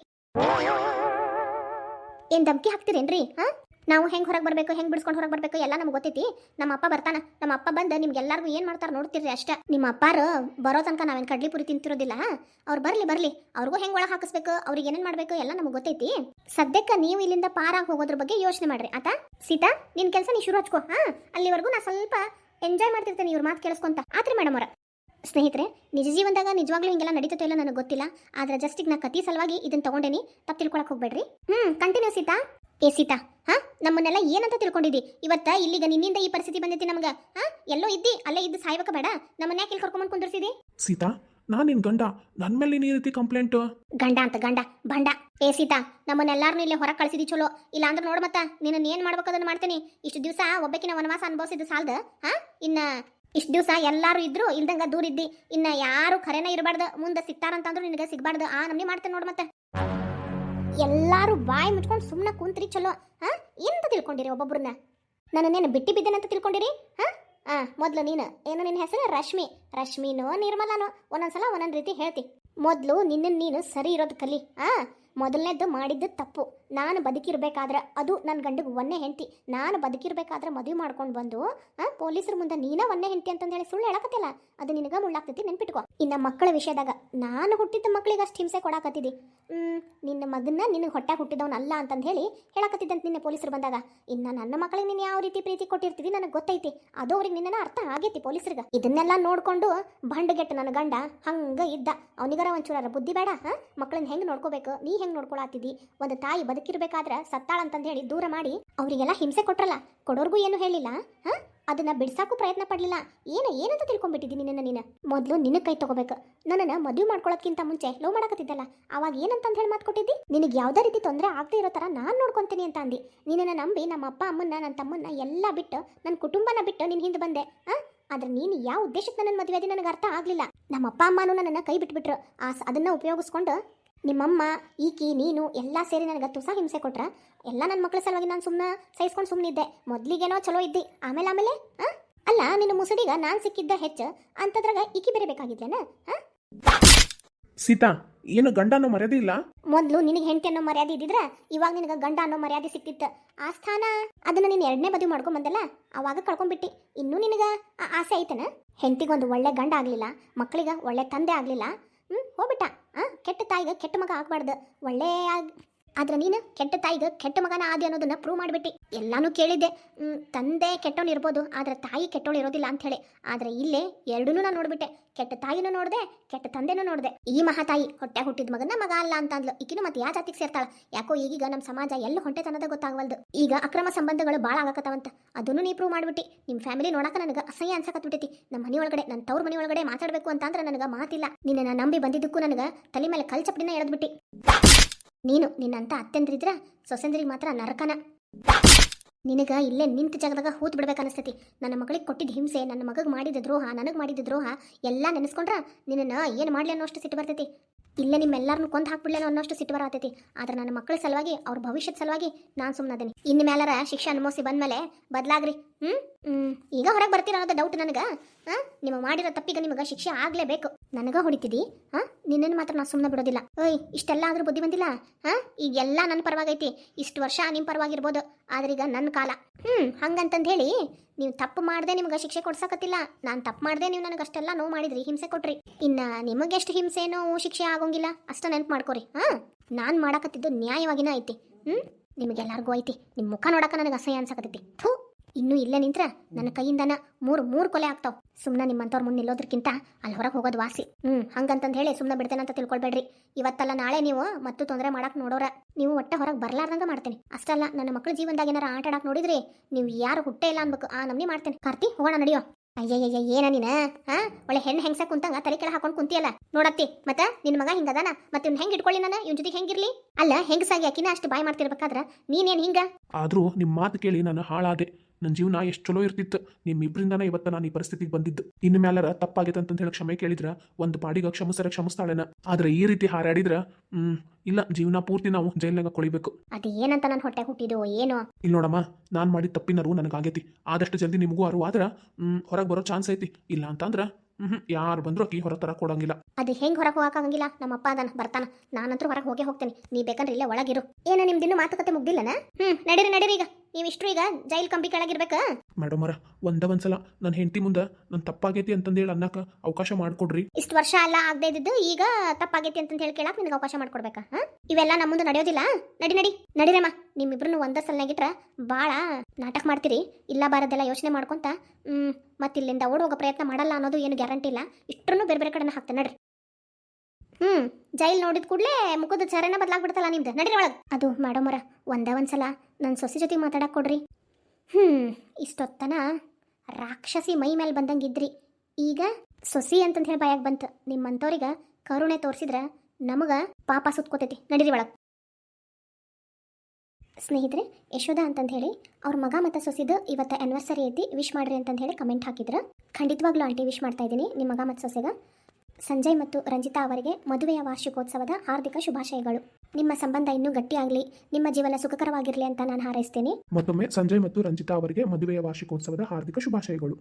ಏನ್ ಧಮ್ಕಿ ಹಾಕ್ತಿರೇನ್ರಿ, ಹಾ? ನಾವು ಹೆಂಗೆ ಹೊರಗೆ ಬರಬೇಕು, ಹೆಂಗೆ ಬಿಡಿಸ್ಕೊಂಡು ಹೊರಗೆ ಬರಬೇಕು ಎಲ್ಲ ನಮ್ಗೆ ಗೊತ್ತೈತಿ. ನಮ್ಮ ಅಪ್ಪ ಬರ್ತಾನ, ನಮ್ಮ ಅಪ್ಪ ಬಂದು ನಿಮ್ಗೆಲ್ಲರಿಗೂ ಏನು ಮಾಡ್ತಾರೆ ನೋಡ್ತಿರ್ರಿ ಅಷ್ಟೇ. ನಿಮ್ಮ ಅಪ್ಪಾರು ಬರೋ ತನಕ ನಾವೇನು ಕಡ್ಲಿ ಪುರಿ ತಿಂತಿರೋದಿಲ್ಲ. ಅವ್ರು ಬರಲಿ ಬರಲಿ, ಅವ್ರಿಗೂ ಹೆಂಗೆ ಒಳಗೆ ಹಾಕಿಸ್ಬೇಕು, ಅವ್ರಿಗೆ ಏನೇನು ಮಾಡಬೇಕು ಎಲ್ಲ ನಮ್ಗೆ ಗೊತ್ತೈತಿ. ಸದ್ಯಕ್ಕೆ ನೀವು ಇಲ್ಲಿಂದ ಪಾರಾಗಿ ಹೋಗೋದ್ರ ಬಗ್ಗೆ ಯೋಚನೆ ಮಾಡ್ರಿ, ಆತ? ಸೀತಾ, ನಿನ್ ಕೆಲಸ ನೀ ಶುರು ಹಚ್ಕೋ, ಹಾ? ಅಲ್ಲಿವರೆಗೂ ನಾ ಸ್ವಲ್ಪ ಎಂಜಾಯ್ ಮಾಡ್ತಿರ್ತೇನೆ ಇವ್ರ ಮಾತು ಕೇಳಿಸ್ಕೊಂತ. ಆತ್ರಿ ಮೇಡಮ್ ಅವರ. ಸ್ನೇಹಿತರೆ, ನಿಜ ಜೀವನದಾಗ ನಿಜವಾಗ್ಲೂ ಹಿಂಗೆಲ್ಲ ನಡೀತೋ ಇಲ್ಲ ನನಗೆ ಗೊತ್ತಿಲ್ಲ. ಆದ್ರೆ ಜಸ್ಟ್ ಈಗ ನಾ ಕತಿ ಸಲುವಾಗಿ ಇದನ್ನ ತಗೊಂಡೇನಿ, ತಪ್ಪು ತಿಳ್ಕೊಳಕ್ ಹೋಗ್ಬೇಡ್ರಿ. Hmm continue Sita. ಏ ಸೀತಾ ಹಾ? ನಮ್ಮನ್ನೆಲ್ಲ ಏನಂತ ತಿಳ್ಕೊಂಡಿದ್ದಿ? ಇವತ್ತ ಇಲ್ಲಿಗ ನಿನ್ನಿಂದ ಈ ಪರಿಸ್ಥಿತಿ ಬಂದೈತಿ ನಮ್ಗೆ ಹಾ? ಎಲ್ಲೋ ಇದ್ದಿ ಅಲ್ಲೇ ಇದ್ದು ಸಾಯ್ಬೇಕ ಬೇಡ. ನಮ್ಮನ್ನ ಯಾಕೆ ಇಲ್ಲಿ ಕರ್ಕೊಂಡ್ ಕುಂದಿರ್ಸಿದಿ? ಸೀತಾ ನಾನು ನಿನ್ ಗಂಡ. ನನ್ನ ಮೇಲೆ ನೀ ರೀತಿ ಕಂಪ್ಲೇಂಟ್ ಗಂಡ ಅಂತ ಗಂಡ ಬಂಡ. ಏ ಸೀತಾ ನಮ್ಮನ್ನೆಲ್ಲಾರನು ಇಲ್ಲಿ ಹೊರಗೆ ಕಳಿಸಿದಿ ಚಲೋ. ಇಲ್ಲ ಅಂದ್ರೆ ನೋಡ್ ಮತ್ತ ನಿನ್ನ ಏನ್ ಮಾಡ್ಬೇಕು ಅದನ್ನ ಮಾಡ್ತೀನಿ. ಇಷ್ಟು ದಿವಸ ಒಬ್ಬಕಿನ ವನವಾಸ ಅನುಭವಿಸಿದ್ದು ಸಾಲ್ದ ಹಾ? ಇನ್ನ ಇಷ್ಟು ದಿವಸ ಎಲ್ಲಾರು ಇದ್ರು ಇಲ್ದಂಗ ದೂರ ಇದ್ದಿ. ಇನ್ನ ಯಾರು ಖರೇನ ಇರಬಾರ್ದು ಮುಂದೆ ಸಿಗ್ತಾರಂತಂದ್ರು ನಿನಗೆ ಸಿಗಬಾರ್ದು. ಆ ನಮ್ನಿ ಮಾಡ್ತೇನೆ ನೋಡ್ ಮತ್ತೆ. ಎಲ್ಲಾರು ಬಾಯಿ ಮುಚ್ಕೊಂಡು ಸುಮ್ಮನೆ ಕುಂತ್ರಿ, ಚಲೋ. ಹಾ? ಎಂತ ತಿಳ್ಕೊಂಡಿರಿ ಒಬ್ಬೊಬ್ರನ್ನ? ನನ್ನನ್ನೇನು ಬಿಟ್ಟಿ ಬಿದ್ದೇನಂತ ತಿಳ್ಕೊಂಡಿರಿ? ಹಾ? ಆ, ಮೊದ್ಲು ನೀನು. ಏನು, ನಿನ್ನ ಹೆಸರು? ರಶ್ಮಿ. ರಶ್ಮಿನೋ ನಿರ್ಮಲಾನೋ? ಒಂದೊಂದ್ಸಲ ಒಂದೊಂದು ರೀತಿ ಹೇಳ್ತಿ. ಮೊದಲು ನಿನ್ನ ನೀನು ಸರಿ ಇರೋದು ಕಲಿ. ಆ ಮೊದಲನೇದ್ದು ಮಾಡಿದ್ದು ತಪ್ಪು. ನಾನು ಬದುಕಿರ್ಬೇಕಾದ್ರೆ ಅದು ನನ್ನ ಗಂಡಿಗೆ ಒಂದೇ ಹೆಂಡತಿ. ನಾನು ಬದುಕಿರ್ಬೇಕಾದ್ರೆ ಮದುವೆ ಮಾಡ್ಕೊಂಡು ಬಂದು ಪೊಲೀಸರ ಮುಂದೆ ನೀನ ಒಂದೇ ಹೆಂಡತಿ ಅಂತಂದು ಹೇಳಿ ಸುಳ್ಳು ಹೇಳಕತ್ತಿಲ್ಲ. ಅದು ನಿನಗೆ ಮುಳ್ಳಾಗ್ತೈತಿ ನೆನ್ಪಿಟ್ಕೋ. ಇನ್ನು ಮಕ್ಕಳ ವಿಷಯದಾಗ ನಾನು ಹುಟ್ಟಿದ ಮಕ್ಕಳಿಗೆ ಅಷ್ಟು ಹಿಂಸೆ ಕೊಡಾಕತ್ತಿದ್ದಿ ನಿನ್ನ ಮಗನ ನಿನಗೆ ಹೊಟ್ಟೆ ಹುಟ್ಟಿದವನಲ್ಲ ಅಂತಂದು ಹೇಳಿ ಹೇಳಕತ್ತಿದ್ದಂತ ನಿನ್ನೆ ಪೊಲೀಸರು ಬಂದಾಗ. ಇನ್ನು ನನ್ನ ಮಕ್ಕಳಿಗೆ ನೀನು ಯಾವ ರೀತಿ ಪ್ರೀತಿ ಕೊಟ್ಟಿರ್ತೀವಿ ನನಗೆ ಗೊತ್ತೈತಿ. ಅದು ಅವ್ರಿಗೆ ನಿನ್ನ ಅರ್ಥ ಆಗೈತಿ ಪೊಲೀಸರಿಗೆ. ಇದನ್ನೆಲ್ಲ ನೋಡ್ಕೊಂಡು ಬಂಡಗೆಟ್ಟು ನನ್ನ ಗಂಡ ಹಂಗೆ ಇದ್ದ. ಅವನಿಗರ ಒಂಚೂರ ಬುದ್ಧಿ ಬೇಡ, ಹಾಂ? ಮಕ್ಕಳನ್ನ ಹೆಂಗೆ ನೋಡ್ಕೋಬೇಕು? ನೀ ಹೆಂಗೆ ನೋಡ್ಕೊಳತ್ತಿದ್ದಿ ಒಂದು ತಾಯಿ ಬದುಕಿರ್ಬೇಕಾದ್ರೆ ಸತ್ತಾಳ ಅಂತಂದು ಹೇಳಿ ದೂರ ಮಾಡಿ ಅವರಿಗೆಲ್ಲ ಹಿಂಸೆ ಕೊಟ್ರಲ್ಲ, ಕೊಡೋರ್ಗೂ ಏನು ಹೇಳಿಲ್ಲ, ಹಾ? ಅದನ್ನ ಬಿಡ್ಸಾಕು ಪ್ರಯತ್ನ ಪಡ್ಲಿಲ್ಲ. ಏನು, ಏನಂತ ತಿಳ್ಕೊಂಡ್ಬಿಟ್ಟಿದ್ದೀನಿ ನಿನ್ನ ನೀನು? ಮೊದಲು ನಿನ್ನ ಕೈ ತಗೋಬೇಕು. ನನ್ನನ್ನ ಮದುವೆ ಮಾಡ್ಕೊಳ್ಳೋದ್ಕಿಂತ ಮುಂಚೆ ಲವ್ ಮಾಡಕತ್ತಿದ್ದಲ್ಲ, ಅವಾಗ ಏನಂತಂದು ಹೇಳಿ ಮಾತು ಕೊಟ್ಟಿದ್ದಿ? ನಿನಗೆ ಯಾವುದೇ ರೀತಿ ತೊಂದರೆ ಆಗದೆ ಇರೋ ಥರ ನಾನು ನೋಡ್ಕೊಂತೀನಿ ಅಂತ ಅಂದಿ. ನಿನ್ನನ್ನು ನಂಬಿ ನಮ್ಮ ಅಪ್ಪ, ಅಮ್ಮನ್ನ ನನ್ನ ತಮ್ಮನ್ನ ಎಲ್ಲ ಬಿಟ್ಟು ನನ್ನ ಕುಟುಂಬನ ಬಿಟ್ಟು ನಿನ್ನ ಹಿಂದೆ ಬಂದೆ ಆದ್ರೆ ನೀನು ಯಾವ ಉದ್ದೇಶಕ್ಕೆ ನನ್ನ ಮದುವೆ ನನಗೆ ಅರ್ಥ ಆಗಲಿಲ್ಲ. ನಮ್ಮ ಅಪ್ಪ, ಅಮ್ಮನೂ ನನ್ನನ್ನು ಕೈ ಬಿಟ್ಬಿಟ್ರು. ಆ ಅದನ್ನ ಉಪಯೋಗಿಸ್ಕೊಂಡು ನಿಮ್ಮಮ್ಮ ಈಕಿ ನೀನು ಎಲ್ಲ ಸೇರಿ ನನಗೆ ತುಸ ಹಿಂಸೆ ಕೊಟ್ರ? ಎಲ್ಲ ನನ್ನ ಮಕ್ಕಳ ಸಲುವಾಗಿ ನಾನು ಸುಮ್ಮನೆ ಸಹಿಸ್ಕೊಂಡು ಸುಮ್ಮನಿದ್ದೆ ಮೊದಲಿಗೇನೋ ಚಲೋ ಇದ್ದಿ ಆಮೇಲೆ ಆಮೇಲೆ ಹಾಂ ಅಲ್ಲ ನಿನ್ನ ಮುಸುಡಿಗ ನಾನು ಸಿಕ್ಕಿದ್ದ ಹೆಚ್ಚು ಅಂತದ್ರಾಗ ಈಕಿ ಬೇರೆ ಬೇಕಾಗಿದ್ಲೇನ ಆ? ಸೀತಾ ಏನು ಗಂಡ ಅನ್ನೋ ಮರ್ಯಾದೆ ಇಲ್ಲ? ಮೊದ್ಲು ನಿನಗೆ ಹೆಂಡತಿ ಅನ್ನೋ ಮರ್ಯಾದೆ ಇದ್ದಿದ್ರ ಇವಾಗ ನಿನಗೆ ಗಂಡ ಅನ್ನೋ ಮರ್ಯಾದೆ ಸಿಕ್ತಿತ್ತು. ಆ ಸ್ಥಾನ ಅದನ್ನ ನೀನು ಎರಡನೇ ಬದಿ ಮಾಡ್ಕೊಂಡ್ ಬಂದಲ್ಲ ಅವಾಗ ಕಳ್ಕೊಂಡ್ಬಿಟ್ಟಿ. ಇನ್ನೂ ನಿನಗ ಆ ಆಸೆ ಐತನ? ಹೆಂಡತಿಗೊಂದು ಒಳ್ಳೆ ಗಂಡ ಆಗಲಿಲ್ಲ ಮಕ್ಕಳಿಗೆ ಒಳ್ಳೆ ತಂದೆ ಆಗ್ಲಿಲ್ಲ ಹ್ಮ್ ಹೋಗ್ಬಿಟ್ಟ. ಹಾಂ ಕೆಟ್ಟ ತಾಯಿಗೆ ಕೆಟ್ಟ ಮಗ ಆಗ್ಬಾರ್ದು. ಒಳ್ಳೆಯ ಆದ್ರೆ ನೀನು ಕೆಟ್ಟ ತಾಯಿಗೆ ಕೆಟ್ಟ ಮಗನ ಆದಿ ಅನ್ನೋದನ್ನ ಪ್ರೂವ್ ಮಾಡಿಬಿಟ್ಟಿ. ಎಲ್ಲಾನು ಕೇಳಿದ್ದೆ. ತಂದೆ ಕೆಟ್ಟವನು ಇರ್ಬೋದು, ಆದ್ರೆ ತಾಯಿ ಕೆಟ್ಟವಳು ಇರೋದಿಲ್ಲ ಅಂತ ಹೇಳಿ ಆದ್ರೆ ಇಲ್ಲೇ ಎರಡನ್ನೂ ನಾನು ನೋಡ್ಬಿಟ್ಟೆ. ಕೆಟ್ಟ ತಾಯಿನೂ ನೋಡಿದೆ, ಕೆಟ್ಟ ತಂದೆನೂ ನೋಡಿದೆ. ಈ ಮಹಾತಾಯಿ ಹೊಟ್ಟೆ ಹುಟ್ಟಿದ ಮಗನ ಮಗ ಅಲ್ಲ ಅಂತ ಅಂದ್ಲು ಈಕಿನೂ ಮತ್ತೆ ಯಾವ ಜಾತಿಗೆ ಸೇರ್ತಾಳ? ಯಾಕೋ ಈಗೀಗ ನಮ್ಮ ಸಮಾಜ ಎಲ್ಲ ಹೊಂಟೆತನದ ಗೊತ್ತಾಗವಲ್ದು. ಈಗ ಅಕ್ರಮ ಸಂಬಂಧಗಳು ಭಾಳ ಆಗಕತ್ತಾವಂತ. ಅದನ್ನು ನೀ ಪ್ರೂವ್ ಮಾಡ್ಬಿಟ್ಟಿ. ನಿಮ್ಮ ಫ್ಯಾಮಿಲಿ ನೋಡಕ ನನಗೆ ಅಸಹ್ಯ ಅನ್ಸಕತ್ಬಿಟ್ಟೈತಿ. ನಮ್ಮ ಮನೆ ಒಳಗಡೆ ನನ್ನ ತವ್ರ ಮನೆ ಒಳಗಡೆ ಮಾತಾಡಬೇಕು ಅಂತ ಅಂದ್ರೆ ನನಗೆ ಮಾತಿಲ್ಲ. ನಿನ್ನ ನಂಬಿ ಬಂದಿದ್ದಕ್ಕೂ ನನಗೆ ತಲೆ ಮೇಲೆ ಕಲ್ ಚಪ್ಪಡಿನ ಎಳೆದ್ಬಿಟ್ಟಿ. ನೀನು ನಿನ್ನಂತ ಅತ್ತೆಂದ್ರಿದ್ರ ಸೊಸೆಂದ್ರಿಗೆ ಮಾತ್ರ ನರಕನ. ನಿನಗ ಇಲ್ಲೇ ನಿಂತ ಜಾಗದಾಗ ಹೂತ್ ಬಿಡ್ಬೇಕು ಅನಿಸ್ತೈತಿ. ನನ್ನ ಮಗಳಿಗೆ ಕೊಟ್ಟಿದ್ದ ಹಿಂಸೆ, ನನ್ನ ಮಗಗೆ ಮಾಡಿದ ದ್ರೋಹ, ನನಗೆ ಮಾಡಿದ ದ್ರೋಹ ಎಲ್ಲ ನೆನೆಸ್ಕೊಂಡ್ರ ನಿನ್ನ ಏನು ಮಾಡ್ಲಿ ಅನ್ನೋಷ್ಟು ಸಿಟ್ಟು ಬರ್ತೈತಿ. ಇಲ್ಲೇ ನಿಮ್ಮೆಲ್ಲರನ್ನು ಕೊಂದು ಹಾಕ್ಬಿಡ್ಲೇನೋ ಅನ್ನೋಷ್ಟು ಸಿಟ್ಟು ಬರತೈತಿ ಆದ್ರೆ ನನ್ನ ಮಕ್ಕಳ ಸಲುವಾಗಿ, ಅವ್ರ ಭವಿಷ್ಯದ ಸಲುವಾಗಿ ನಾನು ಸುಮ್ಮನದೇನಿ ಇನ್ನು ಮೇಲರ ಶಿಕ್ಷೆ ಅನುಮೋಸಿ ಬಂದ್ಮೇಲೆ ಬದಲಾಗ್ರಿ. ಹ್ಮ್? ಹ್ಮ್. ಈಗ ಹೊರಗೆ ಬರ್ತೀರ ಅನ್ನೋದು ಡೌಟ್ ನನಗೆ. ಹಾ? ನಿಮ್ಮ ಮಾಡಿರೋ ತಪ್ಪಿಗೆ ನಿಮಗೆ ಶಿಕ್ಷೆ ಆಗ್ಲೇಬೇಕು. ನನಗ ಹೊಡಿತಿದಿ? ಹಾ? ನಿನ್ನನ್ನು ಮಾತ್ರ ನಾ ಸುಮ್ಮನೆ ಬಿಡೋದಿಲ್ಲ. ಓಯ್, ಇಷ್ಟೆಲ್ಲ ಆದ್ರೂ ಬುದ್ಧಿ ಬಂದಿಲ್ಲ? ಹಾ? ಈಗೆಲ್ಲ ನನ್ನ ಪರವಾಗೈತಿ. ಇಷ್ಟು ವರ್ಷ ನಿಮ್ಮ ಪರವಾಗಿರ್ಬೋದು. ಆದ್ರೀಗ ನನ್ನ ಕಾಲ. ಹ್ಮ್ ಹಂಗಂತಂದು ಹೇಳಿ ನೀವು ತಪ್ಪು ಮಾಡದೆ ನಿಮ್ಗೆ ಶಿಕ್ಷೆ ಕೊಡ್ಸಕತ್ತಿಲ್ಲ. ನಾನು ತಪ್ಪು ಮಾಡದೆ ನೀವು ನನಗೆ ಅಷ್ಟೆಲ್ಲ ನೋವು ಮಾಡಿದ್ರಿ, ಹಿಂಸೆ ಕೊಟ್ರಿ. ಇನ್ನ ನಿಮಗೆಷ್ಟು ಹಿಂಸೆ, ನೋವು, ಶಿಕ್ಷೆ ಆಗೋಂಗಿಲ್ಲ. ಅಷ್ಟು ನೆನ್ಪು ಮಾಡ್ಕೊರಿ. ಹಾ? ನಾನು ಮಾಡಕತ್ತಿದ್ದು ನ್ಯಾಯವಾಗಿನ ಐತಿ. ಹ್ಞೂ ನಿಮಗೆಲ್ಲರಿಗೂ ಐತಿ. ನಿಮ್ಮ ಮುಖ ನೋಡಕ ನನಗೆ ಅಸಹ್ಯ ಅನ್ಸಕತ್ತೈತಿ. ಥೂ! ಇನ್ನೂ ಇಲ್ಲೇ ನಿಂತ್ರ ನನ್ನ ಕೈಯಿಂದನ ಮೂರು ಮೂರು ಕೊಲೆ ಆಗ್ತಾವ್. ಸುಮ್ಮನೆ ನಿಮ್ಮಂಥವ್ರ ಮುಂದೆ ನಿಲ್ಲೋದ್ರಕ್ಕಿಂತ ಅಲ್ಲಿ ಹೊರಗೆ ಹೋಗೋದು ವಾಸಿ. ಹ್ಞೂ ಹಂಗಂತಂದು ಹೇಳಿ ಸುಮ್ಮನೆ ಬಿಡ್ತೇನೆ ಅಂತ ತಿಳ್ಕೊಳ್ಬೇಡ್ರಿ. ಇವತ್ತಲ್ಲ ನಾಳೆ ನೀವು ಮತ್ತು ತೊಂದರೆ ಮಾಡಕ್ಕೆ ನೋಡೋರ. ನೀವು ಒಟ್ಟ ಹೊರಗೆ ಬರ್ಲಾರ್ದಂಗ ಮಾಡ್ತೇನೆ. ಅಷ್ಟಲ್ಲ, ನನ್ನ ಮಕ್ಕಳ ಜೀವನದಾಗ ಏನಾರ ಆಟ ಆಡಕ್ಕೆ ನೋಡಿದ್ರಿ ನೀವು ಯಾರು ಹುಟ್ಟೆ ಇಲ್ಲ ಅನ್ಬೇಕು. ಆ ನಮ್ನಿ ಮಾಡ್ತೇನೆ. ಕಾರ್ತಿ, ಹೋಗೋಣ, ನಡಿಯೋ. ಅಯ್ಯಯ್ಯ ಏನ ನೀನ? ಹಾ ಒಳ್ಳೆ ಹೆಣ್ಣು ಹೆಂಗ್ಸ ಕುಂತಂಗ ತಲೆ ಕೆಳ ಹಾಕೊಂಡು ಕುಂತಿಯಲ್ಲ. ನೋಡತ್ತಿ, ಮತ್ತ ನಿನ್ ಮಗ ಹಿಂಗದಾನ? ಮತ್ತೆ ಇವ್ನ ಹೆಂಗ್ ಇಟ್ಕೊಳ್ಳಿ ನಾನು? ಇವ್ನ ಜೊತೆಗೆ ಹೆಂಗಿರ್ಲಿ? ಅಲ್ಲ, ಹೆಂಗಸಾಗಿ ಅಕಿನ ಅಷ್ಟು ಬಾಯ್ ಮಾಡ್ತಿರ್ಬೇಕಾದ್ರ ನೀನೇನ್ ಹಿಂಗ? ಆದ್ರೂ ನಿಮ್ ಮಾತು ಕೇಳಿ ನಾನು ಹಾಳಾದೆ. ನನ್ನ ಜೀವನ ಎಷ್ಟು ಚಲೋ ಇರ್ತಿತ್ತು ನಿಮ್ಮಿಬ್ಬರಿಂದನೇ ಇವತ್ತು ನಾನು ಈ ಪರಿಸ್ಥಿತಿಗೆ ಬಂದಿದ್ದು. ಇನ್ನು ಮ್ಯಾಲರ ತಪ್ಪಾಗೈತೆ ಅಂತ ಹೇಳಿ ಕ್ಷಮೆ ಕೇಳಿದ್ರ ಒಂದು ಪಾಡಿಗೆ ಕ್ಷಮಿಸರ ಕ್ಷಮಿಸ್ತಾಳೆನ. ಆದ್ರೆ ಈ ರೀತಿ ಹಾರಾಡಿದ್ರ ಹ್ಮ್ ಇಲ್ಲ ಜೀವನ ಪೂರ್ತಿ ನಾವು ಜೈಲ್ನಾಗ ಕೊಳಿಬೇಕು. ಅದು ಏನಂತ ನನ್ನ ಹೊಟ್ಟೆ ಹುಟ್ಟಿದೋ ಏನು? ಇಲ್ಲ ನೋಡಮ್ಮ ನಾನು ಮಾಡಿದ ತಪ್ಪಿನರು ನನಗಾಗೈತಿ ಆದಷ್ಟು ಜಲ್ದಿ ನಿಮಗೂ ಅರು ಆದ್ರೆ ಹೊರಗೆ ಬರೋ ಚಾನ್ಸ್ ಐತಿ. ಇಲ್ಲ ಅಂತಂದ್ರೆ ಹ್ಮ್ ಯಾರು ಬಂದ್ರು ಅಕ್ಕಿ ಹೊರ ತರ ಕೊಡಂಗಿಲ್ಲ ಅದು ಹೆಂಗ್ ಹೊರಗೆ ಹೋಗಕ್ಕಾಗಂಗಿಲ್ಲ ನಮ್ಮ ಅಪ್ಪ ಅದಾನ ಬರ್ತಾನ. ನಾನಂತೂ ಹೊರಗೆ ಹೋಗೇ ಹೋಗ್ತೇನೆ. ನೀ ಬೇಕಂದ್ರೆ ಇಲ್ಲೇ ಒಳಗಿರು. ಏನ ನಿಮ್ದಿನ್ನು ಮಾತುಕತೆ ಮುಗ್ದಿಲ್ಲನ? ಹ್ಮ್ ನಡೀರಿ ನಡೀರಿ ಈಗ. ನೀವು ಇಷ್ಟು ಈಗ ಜೈಲ್ ಕಂಬಿ ಕೆಳಗಿರ್ಬೇಕ? ಮೇಡಮ್ ಅವರ ಒಂದ ಒಂದ್ಸಲ ನನ್ನ ಹೆಂಡತಿ ಮುಂದೆ ನನ್ ತಪ್ಪಾಗೈತಿ ಅಂತಂದೇಳಿ ಅನ್ನಕ ಅವಕಾಶ ಮಾಡ್ಕೊಡ್ರಿ. ಇಷ್ಟು ವರ್ಷ ಅಲ್ಲ ಆಗದೆ ಇದ್ದಿದ್ದು ಈಗ ತಪ್ಪಾಗೈತಿ ಅಂತ ಹೇಳಿ ಕೇಳಕ್ ನಿನಗೆ ಅವಕಾಶ ಮಾಡ್ಕೊಡ್ಬೇಕ ಹಾ? ಇವೆಲ್ಲ ನಮ್ಮ ಮುಂದೆ ನಡೆಯೋದಿಲ್ಲ. ನಡಿ ನಡಿ. ನಡಿರಮ್ಮ ನಿಮ್ಮಿಬ್ರು ಒಂದ ಸಲ್ನಾಗಿಟ್ರ ಭಾಳ ನಾಟಕ ಮಾಡ್ತೀರಿ. ಇಲ್ಲ ಬಾರದೆಲ್ಲ ಯೋಚನೆ ಮಾಡ್ಕೊಂತ ಹ್ಮ್ ಮತ್ತೆ ಇಲ್ಲಿಂದ ಓಡೋಗೋ ಪ್ರಯತ್ನ ಮಾಡಲ್ಲ ಅನ್ನೋದು ಏನು ಗ್ಯಾರಂಟಿ ಇಲ್ಲ. ಇಷ್ಟನ್ನು ಬೇರೆ ಬೇರೆ ಕಡೆನ ಹಾಕ್ತೇನೆ ನಡ್ರಿ. ಹ್ಮ್, ಜೈಲ್ ನೋಡಿದ ಕೂಡಲೇ ಮುಖದ ಚರಣ ಬದಲಾಗ್ಬಿಡ್ತಲ್ಲ ನಿಮ್ದು. ನಡ್ರಿ ಒಳಗೆ. ಅದು ಮೇಡಮರ, ಒಂದೇ ಒಂದ್ಸಲ ನನ್ನ ಸೊಸೆ ಜೊತೆ ಮಾತಾಡಕ್ ಕೊಡ್ರಿ. ಹ್ಮ್, ಇಷ್ಟೊತ್ತನ ರಾಕ್ಷಸಿ ಮೈ ಮೇಲೆ ಬಂದಂಗಿದ್ರಿ ಈಗ ಸೊಸಿ ಅಂತಂತ ಹೇಳಿ ಬಾಯಾಗ ಬಂತು. ನಿಮ್ಮಂಥವ್ರಿಗೆ ಕರುಣೆ ತೋರಿಸಿದ್ರೆ ನಮಗ ಪಾಪ ಸುತ್ಕೋತೈತಿ. ನಡೀರಿ ಒಳಗೆ. ಸ್ನೇಹಿತರೆ, ಯಶೋಧ ಅಂತಂದು ಹೇಳಿ ಅವ್ರ ಮಗ ಮತ್ತು ಸೊಸಿದು ಇವತ್ತು ಆ್ಯನಿವರ್ಸರಿ ಐತಿ ವಿಶ್ ಮಾಡ್ರಿ ಅಂತಂದು ಹೇಳಿ ಕಮೆಂಟ್ ಹಾಕಿದ್ರು. ಖಂಡಿತವಾಗ್ಲೂ ಆಂಟಿ ವಿಶ್ ಮಾಡ್ತಾ ಇದ್ದೀನಿ ನಿಮ್ಮ ಮಗ ಮತ್ತು ಸೊಸೆಗ. ಸಂಜಯ್ ಮತ್ತು ರಂಜಿತಾ ಅವರಿಗೆ ಮದುವೆಯ ವಾರ್ಷಿಕೋತ್ಸವದ ಹಾರ್ದಿಕ ಶುಭಾಶಯಗಳು. ನಿಮ್ಮ ಸಂಬಂಧ ಇನ್ನೂ ಗಟ್ಟಿಯಾಗಲಿ ನಿಮ್ಮ ಜೀವನ ಸುಖಕರವಾಗಿರಲಿ ಅಂತ ನಾನು ಹಾರೈಸ್ತೇನೆ. ಮತ್ತೊಮ್ಮೆ ಸಂಜಯ್ ಮತ್ತು ರಂಜಿತಾ ಅವರಿಗೆ ಮದುವೆಯ ವಾರ್ಷಿಕೋತ್ಸವದ ಹಾರ್ದಿಕ ಶುಭಾಶಯಗಳು.